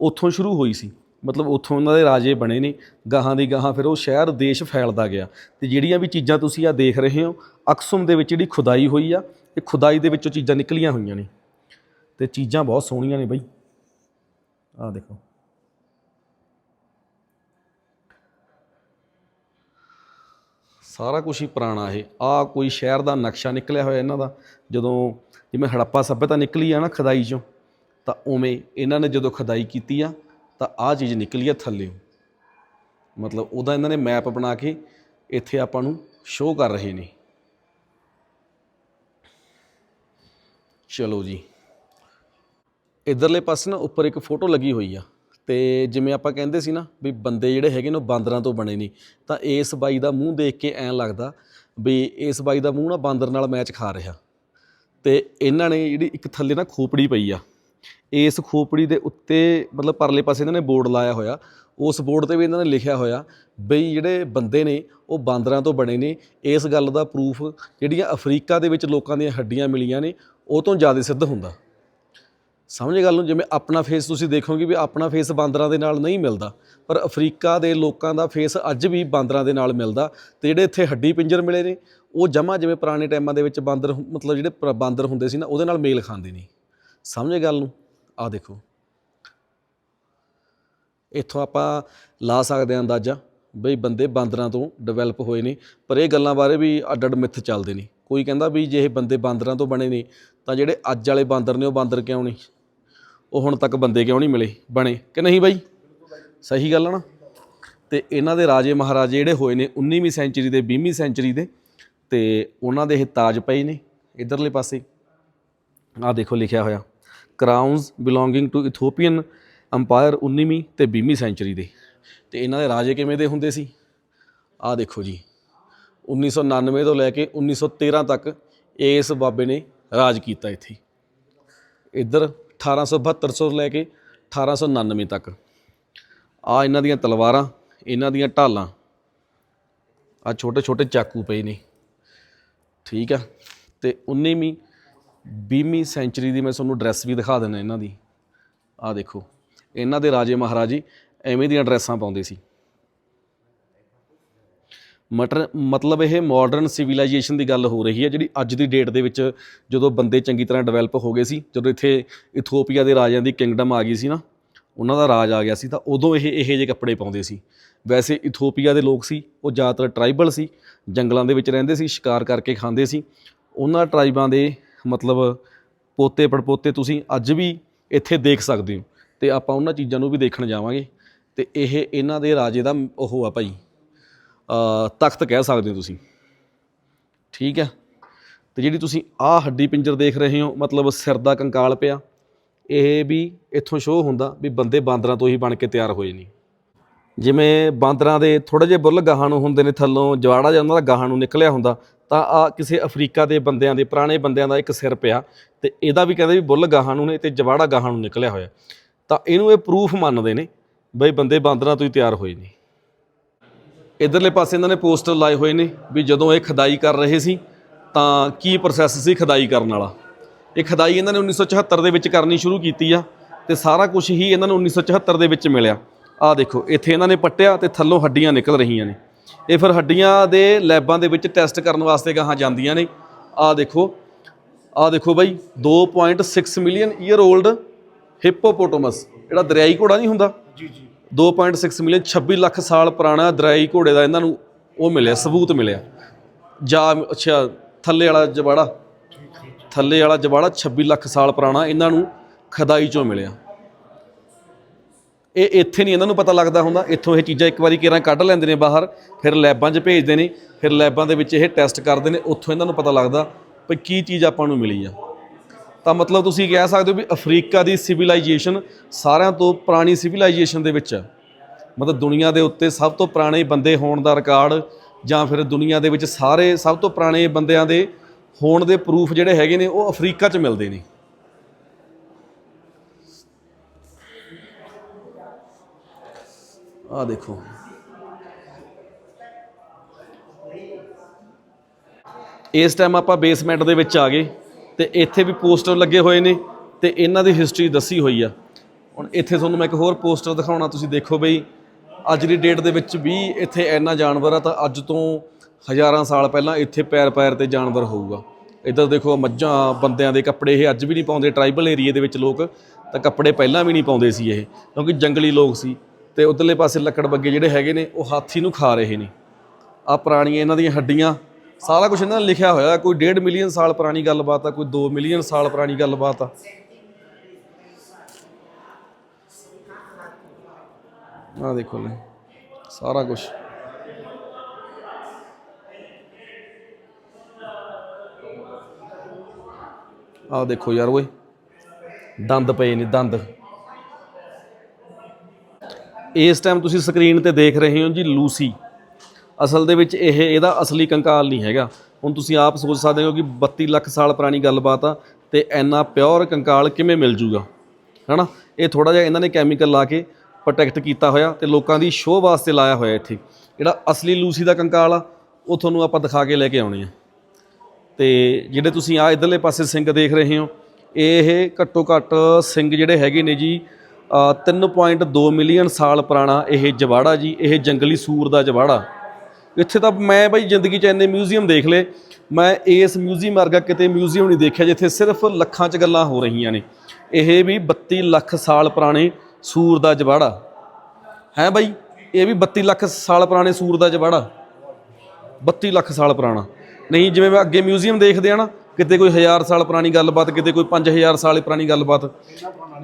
ਉੱਥੋਂ ਸ਼ੁਰੂ ਹੋਈ ਸੀ। ਮਤਲਬ ਉੱਥੋਂ ਉਹਨਾਂ ਦੇ ਰਾਜੇ ਬਣੇ ਨੇ, ਗਾਹਾਂ ਦੀ ਗਾਹਾਂ ਫਿਰ ਉਹ ਸ਼ਹਿਰ, ਦੇਸ਼ ਫੈਲਦਾ ਗਿਆ। ਤੇ ਜਿਹੜੀਆਂ ਵੀ ਚੀਜ਼ਾਂ ਤੁਸੀਂ ਆ ਦੇਖ ਰਹੇ ਹੋ, ਅਕਸੁਮ ਦੇ ਵਿੱਚ ਜਿਹੜੀ ਖੁਦਾਈ ਹੋਈ ਆ, ਇਹ ਖੁਦਾਈ ਦੇ ਵਿੱਚੋਂ ਚੀਜ਼ਾਂ ਨਿਕਲੀਆਂ ਹੋਈਆਂ ਨੇ। ਤੇ ਚੀਜ਼ਾਂ ਬਹੁਤ ਸੋਹਣੀਆਂ ਨੇ ਬਈ। ਆਹ ਦੇਖੋ। ਸਾਰਾ ਕੁਝ ਹੀ ਪੁਰਾਣਾ ਇਹ। ਆ ਕੋਈ ਸ਼ਹਿਰ ਦਾ ਨਕਸ਼ਾ ਨਿਕਲਿਆ ਹੋਇਆ ਇਹਨਾਂ ਦਾ। ਜਦੋਂ ਜਿਵੇਂ ਹੜੱਪਾ ਸੱਭਿਅਤਾ ਨਿਕਲੀ ਆ ਨਾ ਖਦਾਈ ਚੋਂ, ਤਾਂ ਉਵੇਂ ਇਹਨਾਂ ਨੇ ਜਦੋਂ ਖਦਾਈ ਕੀਤੀ ਆ, ਤਾਂ ਆ ਚੀਜ਼ ਨਿਕਲੀ ਆ ਥੱਲੇ ਮਤਲਬ ਉਹਦਾ ਇਹਨਾਂ ਨੇ ਮੈਪ ਬਣਾ ਕੇ ਇੱਥੇ ਆਪਾਂ ਨੂੰ ਸ਼ੋਅ ਕਰ ਰਹੇ ਨੇ। ਚਲੋ ਜੀ। ਇਧਰਲੇ ਪਾਸੇ ਨਾ ਉੱਪਰ ਇੱਕ ਫੋਟੋ ਲੱਗੀ ਹੋਈ ਆ। ਤੇ ਜਿਵੇਂ ਆਪਾਂ ਕਹਿੰਦੇ ਸੀ ਨਾ ਵੀ ਬੰਦੇ ਜਿਹੜੇ ਹੈਗੇ ਨੇ ਉਹ ਬਾਂਦਰਾਂ ਤੋਂ ਬਣੇ ਨੇ ਤਾਂ ਇਸ ਬਾਈ ਦਾ ਮੂੰਹ ਦੇਖ ਕੇ ਐਂ ਲੱਗਦਾ ਵੀ ਇਸ ਬਾਈ ਦਾ ਮੂੰਹ ਨਾ ਬਾਂਦਰ ਨਾਲ ਮੈਚ ਖਾ ਰਿਹਾ। ਤੇ ਇਹਨਾਂ ਨੇ ਜਿਹੜੀ ਇੱਕ ਥੱਲੇ ਨਾ ਖੋਪੜੀ ਪਈ ਆ। ਇਸ ਖੋਪੜੀ ਦੇ ਉੱਤੇ ਮਤਲਬ ਪਰਲੇ ਪਾਸੇ ਇਹਨਾਂ ਨੇ ਬੋਰਡ ਲਾਇਆ ਹੋਇਆ। ਉਸ ਬੋਰਡ ਤੇ ਵੀ ਇਹਨਾਂ ਨੇ ਲਿਖਿਆ ਹੋਇਆ ਬਈ ਜਿਹੜੇ ਬੰਦੇ ਨੇ ਉਹ ਬਾਂਦਰਾਂ ਤੋਂ ਬਣੇ ਨੇ ਇਸ ਗੱਲ ਦਾ ਪ੍ਰੂਫ ਜਿਹੜੀਆਂ ਅਫਰੀਕਾ ਦੇ ਵਿੱਚ ਲੋਕਾਂ ਦੀਆਂ ਹੱਡੀਆਂ ਮਿਲੀਆਂ ਨੇ, ਉਹ ਤੋਂ ਜ਼ਿਆਦਾ ਸਿੱਧ ਹੁੰਦਾ। ਸਮਝ ਗੱਲ ਨੂੰ, ਜਿਵੇਂ ਆਪਣਾ ਫੇਸ ਤੁਸੀਂ ਦੇਖੋਗੇ ਵੀ ਆਪਣਾ ਫੇਸ ਬਾਂਦਰਾਂ ਦੇ ਨਾਲ ਨਹੀਂ ਮਿਲਦਾ, ਪਰ ਅਫਰੀਕਾ ਦੇ ਲੋਕਾਂ ਦਾ ਫੇਸ ਅੱਜ ਵੀ ਬਾਂਦਰਾਂ ਦੇ ਨਾਲ ਮਿਲਦਾ ਤੇ ਜਿਹੜੇ ਇੱਥੇ ਹੱਡੀ ਪਿੰਜਰ ਮਿਲੇ ਨੇ, ਉਹ ਜਮਾ ਜਿਵੇਂ ਪੁਰਾਣੇ ਟਾਈਮਾਂ ਦੇ ਵਿੱਚ ਬਾਂਦਰ ਮਤਲਬ ਜਿਹੜੇ ਬਾਂਦਰ ਹੁੰਦੇ ਸੀ ਨਾ, ਉਹਦੇ ਨਾਲ ਮੇਲ ਖਾਂਦੇ ਨੇ। ਸਮਝੇ ਗੱਲ ਨੂੰ? ਆਹ ਦੇਖੋ। ਇੱਥੋਂ ਆਪਾਂ ਲਾ ਸਕਦੇ ਹਾਂ ਅੰਦਾਜ਼ਾ ਬਈ ਬੰਦੇ ਬਾਂਦਰਾਂ ਤੋਂ ਡਿਵੈਲਪ ਹੋਏ ਨੇ, ਪਰ ਇਹ ਗੱਲਾਂ ਬਾਰੇ ਵੀ ਅੱਡ ਅੱਡ ਮਿੱਥ ਚੱਲਦੇ ਨੇ। ਕੋਈ ਕਹਿੰਦਾ ਵੀ ਜੇ ਇਹ ਬੰਦੇ ਬਾਂਦਰਾਂ ਤੋਂ ਬਣੇ ਨੇ, ਤਾਂ ਜਿਹੜੇ ਅੱਜ ਵਾਲੇ ਬਾਂਦਰ ਨੇ, ਉਹ ਬਾਂਦਰ ਕਿਉਂ ਨਹੀਂ ਉਹ ਹੁਣ ਤੱਕ ਬੰਦੇ ਕਿਉਂ ਨਹੀਂ ਮਿਲੇ, ਬਣੇ ਕਿ ਨਹੀਂ ਬਾਈ? ਸਹੀ ਗੱਲ ਆ ਨਾ? ਤੇ ਇਹਨਾਂ ਦੇ ਰਾਜੇ ਮਹਾਰਾਜੇ ਜਿਹੜੇ ਹੋਏ ਨੇ 19ਵੀਂ ਸੈਂਚੁਰੀ ਦੇ 20ਵੀਂ ਸੈਂਚਰੀ ਦੇ, ਤੇ ਉਹਨਾਂ ਦੇ ਇਹ ਤਾਜ ਪਏ ਨੇ ਇਧਰਲੇ ਪਾਸੇ। ਆਹ ਦੇਖੋ ਲਿਖਿਆ ਹੋਇਆ crowns belonging to Ethiopian empire 19ਵੀਂ ਤੇ 20ਵੀਂ ਸੈਂਚਰੀ ਦੇ। ਤੇ ਇਹਨਾਂ ਦੇ ਰਾਜੇ ਕਿਵੇਂ ਦੇ ਹੁੰਦੇ ਸੀ? ਆਹ ਦੇਖੋ ਜੀ 1999 ਤੋਂ ਲੈ ਕੇ 1913 ਤੱਕ ਇਸ ਬਾਬੇ ਨੇ ਰਾਜ ਕੀਤਾ ਇੱਥੇ। ਇੱਧਰ 1872 ਤੋਂ ਲੈ ਕੇ 1899 ਤੱਕ। ਆ ਇਹਨਾਂ ਦੀਆਂ ਤਲਵਾਰਾਂ, ਇਹਨਾਂ ਦੀਆਂ ਢਾਲਾਂ। ਆ ਛੋਟੇ ਛੋਟੇ ਚਾਕੂ ਪਏ ਨੇ। ਠੀਕ ਆ? ਤੇ 19ਵੀਂ 20ਵੀਂ ਸੈਂਚੁਰੀ ਦੀ ਮੈਂ ਤੁਹਾਨੂੰ ਡਰੈਸ ਵੀ ਦਿਖਾ ਦਿੰਦਾ ਇਹਨਾਂ ਦੀ। ਆ ਦੇਖੋ। ਇਹਨਾਂ ਦੇ ਰਾਜੇ ਮਹਾਰਾਜੇ ਐਵੇਂ ਦੀਆਂ ਡਰੈਸਾਂ ਪਾਉਂਦੇ ਸੀ। ਮਟਰ ਮਤਲਬ ਇਹ ਮਾਡਰਨ ਸਿਵਲਾਈਜੇਸ਼ਨ ਦੀ ਗੱਲ ਹੋ ਰਹੀ ਹੈ, ਜਿਹੜੀ ਅੱਜ ਦੀ ਡੇਟ ਦੇ ਵਿੱਚ ਜਦੋਂ ਬੰਦੇ ਚੰਗੀ ਤਰ੍ਹਾਂ ਡਿਵੈਲਪ ਹੋ ਗਏ ਸੀ, ਜਦੋਂ ਇੱਥੇ ਇਥੋਪੀਆ ਦੇ ਰਾਜਿਆਂ ਦੀ ਕਿੰਗਡਮ ਆ ਗਈ ਸੀ ਨਾ, ਉਹਨਾਂ ਦਾ ਰਾਜ ਆ ਗਿਆ ਸੀ, ਤਾਂ ਉਦੋਂ ਇਹ ਇਹੋ ਜਿਹੇ ਕੱਪੜੇ ਪਾਉਂਦੇ ਸੀ। ਵੈਸੇ ਇਥੋਪੀਆ ਦੇ ਲੋਕ ਸੀ, ਉਹ ਜ਼ਿਆਦਾਤਰ ਟ੍ਰਾਈਬਲ ਸੀ, ਜੰਗਲਾਂ ਦੇ ਵਿੱਚ ਰਹਿੰਦੇ ਸੀ, ਸ਼ਿਕਾਰ ਕਰਕੇ ਖਾਂਦੇ ਸੀ। ਉਹਨਾਂ ਟਰਾਈਬਾਂ ਦੇ ਮਤਲਬ ਪੋਤੇ ਪੜਪੋਤੇ ਤੁਸੀਂ ਅੱਜ ਵੀ ਇੱਥੇ ਦੇਖ ਸਕਦੇ ਹੋ, ਤੇ ਆਪਾਂ ਉਹਨਾਂ ਚੀਜ਼ਾਂ ਨੂੰ ਵੀ ਦੇਖਣ ਜਾਵਾਂਗੇ, ਤੇ ਇਹ ਇਹਨਾਂ ਦੇ ਰਾਜੇ ਦਾ ਉਹ ਆ ਭਾਈ। ਤਖਤ ਕਹਿ ਸਕਦੇ ਹੋ ਤੁਸੀਂ। ਠੀਕ ਹੈ? ਤੇ ਜਿਹੜੀ ਤੁਸੀਂ ਆਹ ਹੱਡੀ ਪਿੰਜਰ ਦੇਖ ਰਹੇ ਹੋ, ਮਤਲਬ ਸਿਰ ਦਾ ਕੰਕਾਲ ਪਿਆ, ਇਹ ਵੀ ਇੱਥੋਂ ਸ਼ੋਅ ਹੁੰਦਾ ਵੀ ਬੰਦੇ ਬਾਂਦਰਾਂ ਤੋਂ ਹੀ ਬਣ ਕੇ ਤਿਆਰ ਹੋਏ ਨੇ। ਜਿਵੇਂ ਬਾਂਦਰਾਂ ਦੇ ਥੋੜੇ ਜਿਹੇ ਬੁੱਲ ਗਾਹਾਂ ਨੂੰ ਹੁੰਦੇ ਨੇ ਥੱਲੋਂ, ਜਵਾੜਾ ਜਾਂ ਉਹਨਾਂ ਦਾ ਗਾਹਾਂ ਨੂੰ ਨਿਕਲਿਆ ਹੁੰਦਾ, ਤਾਂ ਆ ਕਿਸੇ ਅਫਰੀਕਾ ਦੇ ਬੰਦਿਆਂ ਦੇ, ਪੁਰਾਣੇ ਬੰਦਿਆਂ ਦਾ ਇੱਕ ਸਿਰ ਪਿਆ, ਤੇ ਇਹਦਾ ਵੀ ਕਹਿੰਦੇ ਵੀ ਬੁੱਲ ਗਾਹਾਂ ਨੂੰ ਨੇ ਤੇ ਜਵਾੜਾ ਗਾਹਾਂ ਨੂੰ ਨਿਕਲਿਆ ਹੋਇਆ। ਤਾਂ ਇਹਨੂੰ ਇਹ ਪ੍ਰੂਫ ਮੰਨਦੇ ਨੇ, ਬਈ ਬੰਦੇ ਬਾਂਦਰਾਂ ਤੋਂ ਹੀ ਤਿਆਰ ਹੋਏ ਨੇ। ਇਧਰਲੇ ਪਾਸੇ ਇਹਨਾਂ ਨੇ ਪੋਸਟਰ ਲਾਏ ਹੋਏ ਨੇ ਵੀ ਜਦੋਂ ਇਹ ਖਦਾਈ ਕਰ ਰਹੇ ਸੀ, ਤਾਂ ਕੀ ਪ੍ਰੋਸੈਸ ਸੀ ਖਦਾਈ ਕਰਨ ਵਾਲਾ? ਇਹ ਖਦਾਈ ਇਹਨਾਂ ਨੇ 1974 ਦੇ ਵਿੱਚ ਕਰਨੀ ਸ਼ੁਰੂ ਕੀਤੀ ਆ ਤੇ ਸਾਰਾ ਕੁਝ ਹੀ ਇਹਨਾਂ ਨੂੰ 1974 ਦੇ ਵਿੱਚ ਮਿਲਿਆ। ਆਹ ਦੇਖੋ, ਇੱਥੇ ਇਹਨਾਂ ਨੇ ਪੱਟਿਆ ਤੇ ਥੱਲੋਂ ਹੱਡੀਆਂ ਨਿਕਲ ਰਹੀਆਂ ਨੇ। ਇਹ ਫਿਰ ਹੱਡੀਆਂ ਦੇ ਲੈਬਾਂ ਦੇ ਵਿੱਚ ਟੈਸਟ ਕਰਨ ਵਾਸਤੇ ਗਾਹਾਂ ਜਾਂਦੀਆਂ ਨੇ। ਆਹ ਦੇਖੋ ਆਹ ਦੇਖੋ ਬਾਈ 2.6 ਮਿਲੀਅਨ ਈਅਰ 올ਡ ਹਿਪੋਪੋਟੋਮਸ ਜਿਹੜਾ ਦਰਿਆਈ ਘੋੜਾ ਨਹੀਂ ਹੁੰਦਾ?
ਜੀ ਜੀ।
2.6 ਮਿਲੀਅਨ 26 ਲੱਖ ਸਾਲ ਪੁਰਾਣਾ ਦਰਿਆਈ ਘੋੜੇ ਦਾ ਇਹਨਾਂ ਨੂੰ ਉਹ ਮਿਲਿਆ, ਸਬੂਤ ਮਿਲਿਆ। ਜਾ, ਅੱਛਾ, ਥੱਲੇ ਵਾਲਾ ਜਵਾੜਾ, ਥੱਲੇ ਵਾਲਾ ਜਵਾੜਾ 26 ਲੱਖ ਸਾਲ ਪੁਰਾਣਾ ਇਹਨਾਂ ਨੂੰ ਖਦਾਈ ਚੋਂ ਮਿਲਿਆ। ਇਹ ਇੱਥੇ ਨਹੀਂ ਇਹਨਾਂ ਨੂੰ ਪਤਾ ਲੱਗਦਾ ਹੁੰਦਾ, ਇੱਥੋਂ ਇਹ ਚੀਜ਼ਾਂ ਇੱਕ ਵਾਰੀ ਕਿਰਾਂ ਕੱਢ ਲੈਂਦੇ ਨੇ ਬਾਹਰ, ਫਿਰ ਲੈਬਾਂ 'ਚ ਭੇਜਦੇ ਨੇ, ਫਿਰ ਲੈਬਾਂ ਦੇ ਵਿੱਚ ਇਹ ਟੈਸਟ ਕਰਦੇ ਨੇ, ਉੱਥੋਂ ਇਹਨਾਂ ਨੂੰ ਪਤਾ ਲੱਗਦਾ ਵੀ ਕੀ ਚੀਜ਼ ਆਪਾਂ ਨੂੰ ਮਿਲੀ ਆ। ਤਾਂ ਮਤਲਬ ਤੁਸੀਂ ਕਹਿ ਸਕਦੇ ਹੋ ਵੀ ਅਫਰੀਕਾ ਦੀ ਸਿਵਲਾਈਜੇਸ਼ਨ ਸਾਰਿਆਂ ਤੋਂ ਪੁਰਾਣੀ ਸਿਵਲਾਈਜੇਸ਼ਨ ਦੇ ਵਿੱਚ ਮਤਲਬ ਦੁਨੀਆ ਦੇ ਉੱਤੇ ਸਭ ਤੋਂ ਪੁਰਾਣੇ ਬੰਦੇ ਹੋਣ ਦਾ ਰਿਕਾਰਡ ਜਾਂ ਫਿਰ ਦੁਨੀਆ ਦੇ ਵਿੱਚ ਸਾਰੇ ਸਭ ਤੋਂ ਪੁਰਾਣੇ ਬੰਦਿਆਂ ਦੇ ਹੋਣ ਦੇ ਪ੍ਰੂਫ ਜਿਹੜੇ ਹੈਗੇ ਨੇ, ਉਹ ਅਫਰੀਕਾ 'ਚ ਮਿਲਦੇ ਨੇ। ਆਹ ਦੇਖੋ। ਇਸ ਟਾਈਮ ਆਪਾਂ ਬੇਸਮੈਂਟ ਦੇ ਵਿੱਚ ਆ ਗਏ। ਤੇ ਇੱਥੇ ਵੀ ਪੋਸਟਰ ਲੱਗੇ ਹੋਏ ਨੇ ਤੇ ਇਹਨਾਂ ਦੀ ਹਿਸਟਰੀ ਦੱਸੀ ਹੋਈ ਆ। ਹੁਣ ਇੱਥੇ ਤੁਹਾਨੂੰ ਮੈਂ ਇੱਕ ਹੋਰ ਪੋਸਟਰ ਦਿਖਾਉਣਾ, ਤੁਸੀਂ ਦੇਖੋ ਬਈ। ਅੱਜ ਦੀ ਡੇਟ ਦੇ ਵਿੱਚ ਵੀ ਇੱਥੇ ਇੰਨਾ ਜਾਨਵਰ ਆ ਤਾਂ ਅੱਜ ਤੋਂ ਹਜ਼ਾਰਾਂ ਸਾਲ ਪਹਿਲਾਂ ਇੱਥੇ ਪੈਰ ਪੈਰ ਤੇ ਜਾਨਵਰ ਹੋਊਗਾ। ਇੱਧਰ ਦੇਖੋ ਮੱਝਾਂ, ਬੰਦਿਆਂ ਦੇ ਕੱਪੜੇ, ਇਹ ਅੱਜ ਵੀ ਨਹੀਂ ਪਾਉਂਦੇ। ਟ੍ਰਾਈਬਲ ਏਰੀਏ ਦੇ ਵਿੱਚ ਲੋਕ ਤਾਂ ਕੱਪੜੇ ਪਹਿਲਾਂ ਵੀ ਨਹੀਂ ਪਾਉਂਦੇ ਸੀ ਇਹ, ਕਿਉਂਕਿ ਜੰਗਲੀ ਲੋਕ ਸੀ। ਤੇ ਉਧਰਲੇ ਪਾਸੇ ਲੱਕੜ ਬੱਗੇ ਜਿਹੜੇ ਹੈਗੇ ਨੇ, ਉਹ ਹਾਥੀ ਨੂੰ ਖਾ ਰਹੇ ਨੇ। ਆ ਪੁਰਾਣੀਆਂ ਇਹਨਾਂ ਦੀਆਂ ਹੱਡੀਆਂ ਸਾਰਾ ਕੁਝ ਇਹਨਾਂ ਨੇ ਲਿਖਿਆ ਹੋਇਆ, ਕੋਈ 1.5 ਮਿਲੀਅਨ ਸਾਲ ਪੁਰਾਣੀ ਗੱਲਬਾਤ ਆ, ਕੋਈ 2 ਮਿਲੀਅਨ ਸਾਲ ਪੁਰਾਣੀ ਗੱਲਬਾਤ ਆ। ਆ ਦੇਖੋ ਲੈ, ਸਾਰਾ ਕੁਝ ਆ ਦੇਖੋ ਯਾਰ ਓਏ, ਦੰਦ ਪਏ ਨੇ, ਦੰਦ। ਇਸ ਟਾਈਮ ਤੁਸੀਂ ਸਕਰੀਨ ਤੇ ਦੇਖ ਰਹੇ ਹੋ ਜੀ ਲੂਸੀ ਅਸਲ ਦੇ ਵਿੱਚ ਇਹ ਇਹਦਾ ਅਸਲੀ ਕੰਕਾਲ ਨਹੀਂ ਹੈਗਾ। ਹੁਣ ਤੁਸੀਂ ਆਪ ਸੋਚ ਸਕਦੇ ਹੋ ਕਿ 32 ਲੱਖ ਸਾਲ ਪੁਰਾਣੀ ਗੱਲਬਾਤ ਆ ਤੇ ਐਨਾ ਪਿਓਰ ਕੰਕਾਲ ਕਿਵੇਂ ਮਿਲ ਜੂਗਾ? ਹਨਾ? ਇਹ ਥੋੜਾ ਜਿਹਾ ਇਹਨਾਂ ਨੇ ਕੈਮੀਕਲ ਲਾ ਕੇ ਪ੍ਰੋਟੈਕਟ ਕੀਤਾ ਹੋਇਆ ਤੇ ਲੋਕਾਂ ਦੀ ਸ਼ੋਅ ਵਾਸਤੇ ਲਾਇਆ ਹੋਇਆ ਇੱਥੇ। ਜਿਹੜਾ ਅਸਲੀ ਲੂਸੀ ਦਾ ਕੰਕਾਲ ਆ ਉਹ ਤੁਹਾਨੂੰ ਆਪਾਂ ਦਿਖਾ ਕੇ ਲੈ ਕੇ ਆਉਣੇ ਆ। ਤੇ ਜਿਹੜੇ ਤੁਸੀਂ ਆ ਇਧਰਲੇ ਪਾਸੇ ਸਿੰਘ ਦੇਖ ਰਹੇ ਹੋ ਇਹ ਘੱਟੋ ਘੱਟ ਸਿੰਘ ਜਿਹੜੇ ਹੈਗੇ ਨੇ ਜੀ ਅ, 3.2 ਮਿਲੀਅਨ ਸਾਲ ਪੁਰਾਣਾ ਇਹ ਜਵਾੜਾ ਜੀ ਇਹ ਜੰਗਲੀ ਸੂਰ ਦਾ ਜਵਾੜਾ। ਇੱਥੇ ਤਾਂ ਮੈਂ ਬਾਈ ਜ਼ਿੰਦਗੀ 'ਚ ਇੰਨੇ ਮਿਊਜ਼ੀਅਮ ਦੇਖ ਲਏ। ਮੈਂ ਇਸ ਮਿਊਜ਼ੀਅਮ ਵਰਗਾ ਕਿਤੇ ਮਿਊਜ਼ੀਅਮ ਨਹੀਂ ਦੇਖਿਆ ਜਿੱਥੇ ਸਿਰਫ ਲੱਖਾਂ 'ਚ ਗੱਲਾਂ ਹੋ ਰਹੀਆਂ ਨੇ। ਇਹ ਵੀ 32 ਲੱਖ ਸਾਲ ਪੁਰਾਣੇ ਸੂਰ ਦਾ ਜਵਾੜਾ। ਹੈ ਬਾਈ? ਇਹ ਵੀ 32 ਲੱਖ ਸਾਲ ਪੁਰਾਣੇ ਸੂਰ ਦਾ ਜਵਾੜਾ। 32 ਲੱਖ ਸਾਲ ਪੁਰਾਣਾ। ਨਹੀਂ, ਜਿਵੇਂ ਮੈਂ ਅੱਗੇ ਮਿਊਜ਼ੀਅਮ ਦੇਖਦੇ ਆ ਨਾ, ਕਿਤੇ ਕੋਈ 1000 ਸਾਲ ਪੁਰਾਣੀ ਗੱਲਬਾਤ, ਕਿਤੇ ਕੋਈ 5000 ਸਾਲ ਪੁਰਾਣੀ ਗੱਲਬਾਤ।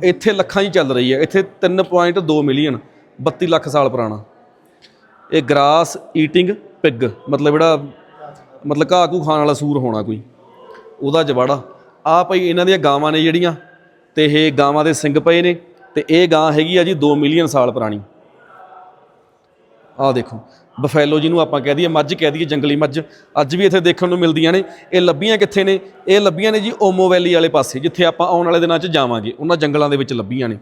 ਇੱਥੇ ਲੱਖਾਂ ਹੀ ਚੱਲ ਰਹੀ ਹੈ। ਇੱਥੇ 3.2 ਮਿਲੀਅਨ 32 ਲੱਖ ਸਾਲ ਪੁਰਾਣਾ। ਇਹ ਗ੍ਰਾਸ ਈਟਿੰਗ ਪਿਗ, ਮਤਲਬ ਜਿਹੜਾ, ਮਤਲਬ ਘਾਹ ਘੂ ਖਾਣ ਵਾਲਾ ਸੂਰ ਹੋਣਾ ਕੋਈ, ਉਹਦਾ ਜਵਾੜਾ। ਆ ਭਾਈ ਇਹਨਾਂ ਦੀਆਂ ਗਾਵਾਂ ਨੇ ਜਿਹੜੀਆਂ, ਤੇ ਇਹ ਗਾਵਾਂ ਦੇ ਸਿੰਘ ਪਏ ਨੇ, ਤੇ ਇਹ ਗਾਂ ਹੈਗੀ ਆ ਜੀ 2 ਮਿਲੀਅਨ ਸਾਲ ਪੁਰਾਣੀ। ਆਹ ਦੇਖੋ, ਬਫੈਲੋ ਜਿਹਨੂੰ ਆਪਾਂ ਕਹਿ ਦਈਏ, ਮੱਝ ਕਹਿ ਦਈਏ, ਜੰਗਲੀ ਮੱਝ, ਅੱਜ ਵੀ ਇੱਥੇ ਦੇਖਣ ਨੂੰ ਮਿਲਦੀਆਂ ਨੇ। ਇਹ ਲੱਭੀਆਂ ਕਿੱਥੇ ਨੇ? ਇਹ ਲੱਭੀਆਂ ਨੇ ਜੀ ਓਮੋ ਵੈਲੀ ਵਾਲੇ ਪਾਸੇ, ਜਿੱਥੇ ਆਪਾਂ ਆਉਣ ਵਾਲੇ ਦਿਨਾਂ 'ਚ ਜਾਵਾਂਗੇ, ਉਹਨਾਂ ਜੰਗਲਾਂ ਦੇ ਵਿੱਚ ਲੱਭੀਆਂ ਨੇ।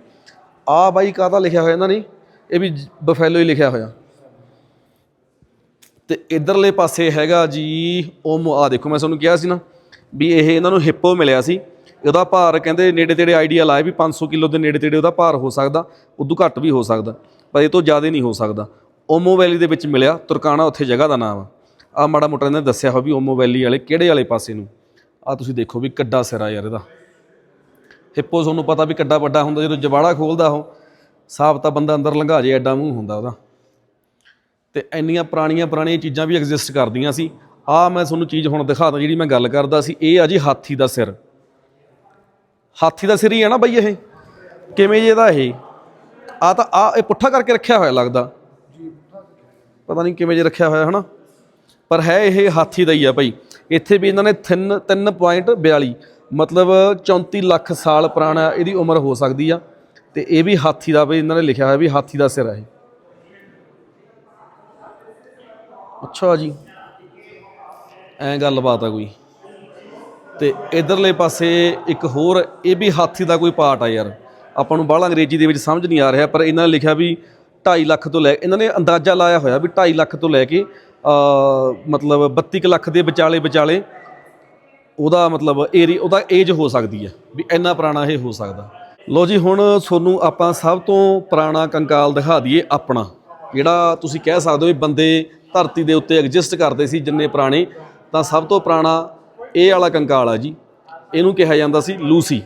ਆਹ ਬਾਈ ਕਾਹਦਾ ਲਿਖਿਆ ਹੋਇਆ ਇਹਨਾਂ ਨੇ? ਇਹ ਵੀ ਬਫੈਲੋ ਹੀ ਲਿਖਿਆ ਹੋਇਆ। ਤੇ ਇਧਰਲੇ ਪਾਸੇ ਹੈਗਾ ਜੀ ਓਮੋ ਆ ਦੇਖੋ ਮੈਂ ਤੁਹਾਨੂੰ ਕਿਹਾ ਸੀ ਨਾ, ਵੀ ਇਹ ਇਹਨਾਂ ਨੂੰ ਹਿੱਪੋ ਮਿਲਿਆ ਸੀ। ਉਹਦਾ ਭਾਰ ਕਹਿੰਦੇ ਨੇੜੇ ਤੇੜੇ ਆਈਡੀਆ ਲਾਇਆ ਵੀ 500 ਕਿਲੋ ਦੇ ਨੇੜੇ ਤੇੜੇ ਉਹਦਾ ਭਾਰ ਹੋ ਸਕਦਾ, ਉਦੋਂ ਘੱਟ ਵੀ ਹੋ ਸਕਦਾ, ਪਰ ਇਹ ਤੋਂ ਜ਼ਿਆਦਾ ਨਹੀਂ ਹੋ ਸਕਦਾ। ਓਮੋ ਵੈਲੀ ਦੇ ਵਿੱਚ ਮਿਲਿਆ, ਤੁਰਕਾਣਾ ਉੱਥੇ ਜਗ੍ਹਾ ਦਾ ਨਾਮ ਆ। ਆ ਮਾੜਾ ਮੋਟਾ ਇਹਨੇ ਦੱਸਿਆ ਹੋ ਵੀ ਓਮੋ ਵੈਲੀ ਵਾਲੇ ਕਿਹੜੇ ਵਾਲੇ ਪਾਸੇ ਨੂੰ। ਆ ਤੁਸੀਂ ਦੇਖੋ ਵੀ ਕੱਡਾ ਸਿਰਾ ਯਾਰ ਇਹਦਾ। ਹਿੱਪੋ ਤੁਹਾਨੂੰ ਪਤਾ ਵੀ ਕੱਡਾ ਵੱਡਾ ਹੁੰਦਾ, ਜਦੋਂ ਜਵਾੜਾ ਖੋਲਦਾ ਉਹ ਸਾਬ ਤਾਂ ਬੰਦਾ ਅੰਦਰ ਲੰਘਾ ਜੇ, ਐਡਾ ਮੂੰਹ ਹੁੰਦਾ ਉਹਦਾ। ਤੇ ਇੰਨੀਆਂ ਪੁਰਾਣੀਆਂ ਪੁਰਾਣੀਆਂ ਚੀਜ਼ਾਂ ਵੀ ਐਗਜ਼ਿਸਟ ਕਰਦੀਆਂ ਸੀ। ਆ ਮੈਂ ਤੁਹਾਨੂੰ ਚੀਜ਼ ਹੁਣ ਦਿਖਾਦਾ ਜਿਹੜੀ ਮੈਂ ਗੱਲ ਕਰਦਾ ਸੀ, ਇਹ ਆ ਜੀ ਹਾਥੀ ਦਾ ਸਿਰ। ਹਾਥੀ ਦਾ ਸਿਰ ਹੀ ਹੈ ਨਾ ਬਈ ਇਹ? ਕਿਵੇਂ ਜੀ ਦਾ ਇਹ? ਆ ਤਾਂ ਆ ਇਹ ਪੁੱਠਾ ਕਰਕੇ ਰੱਖਿਆ ਹੋਇਆ ਲੱਗਦਾ। ਪਤਾ ਨਹੀਂ ਕਿਵੇਂ ਜੇ ਰੱਖਿਆ ਹੋਇਆ, ਹਨਾ? ਪਰ ਹੈ ਇਹ ਹਾਥੀ ਦਾ ਹੀ ਆ ਭਾਈ ਇੱਥੇ ਵੀ ਇਹਨਾਂ ਨੇ 3 3.42 ਮਤਲਬ 34 ਲੱਖ ਸਾਲ ਪੁਰਾਣਾ ਇਹਦੀ ਉਮਰ ਹੋ ਸਕਦੀ ਆ। ਤੇ ਇਹ ਵੀ ਹਾਥੀ ਦਾ ਬਈ ਇਹਨਾਂ ਨੇ ਲਿਖਿਆ ਹੋਇਆ ਵੀ ਹਾਥੀ ਦਾ ਸਿਰ ਆ ਇਹ। ਅੱਛਾ ਜੀ। ਐਂ ਗੱਲਬਾਤ ਆ ਕੋਈ। ਤੇ ਇਧਰਲੇ ਪਾਸੇ ਇੱਕ ਹੋਰ, ਇਹ ਵੀ ਹਾਥੀ ਦਾ ਕੋਈ ਪਾਰਟ ਆ ਯਾਰ। ਆਪਾਂ ਨੂੰ ਬਾਹਲਾ ਅੰਗਰੇਜ਼ੀ ਦੇ ਵਿੱਚ ਸਮਝ ਨਹੀਂ ਆ ਰਿਹਾ, ਪਰ ਇਹਨਾਂ ਨੇ ਲਿਖਿਆ ਵੀ 2.5 ਲੱਖ ਤੋਂ ਲੈ, ਇਹਨਾਂ ਨੇ ਅੰਦਾਜ਼ਾ ਲਾਇਆ ਹੋਇਆ ਵੀ 2.5 ਲੱਖ ਤੋਂ ਲੈ ਕੇ ਮਤਲਬ 32 ਕੁ ਲੱਖ ਦੇ ਵਿਚਾਲੇ ਵਿਚਾਲੇ ਉਹਦਾ ਮਤਲਬ ਏਰੀ, ਉਹਦਾ ਏਜ ਹੋ ਸਕਦੀ ਹੈ ਵੀ ਇੰਨਾ ਪੁਰਾਣਾ ਇਹ ਹੋ ਸਕਦਾ। ਲੋ ਜੀ, ਹੁਣ ਤੁਹਾਨੂੰ ਆਪਾਂ ਸਭ ਤੋਂ ਪੁਰਾਣਾ ਕੰਕਾਲ ਦਿਖਾ ਦਈਏ ਆਪਣਾ। ਜਿਹੜਾ ਤੁਸੀਂ ਕਹਿ ਸਕਦੇ ਹੋ ਵੀ ਬੰਦੇ ਧਰਤੀ ਦੇ ਉੱਤੇ ਐਗਜ਼ਿਸਟ ਕਰਦੇ ਸੀ ਜਿੰਨੇ ਪੁਰਾਣੇ, ਤਾਂ ਸਭ ਤੋਂ ਪੁਰਾਣਾ ਇਹ ਵਾਲਾ ਕੰਕਾਲ ਆ ਜੀ। ਇਹਨੂੰ ਕਿਹਾ ਜਾਂਦਾ ਸੀ ਲੂਸੀ।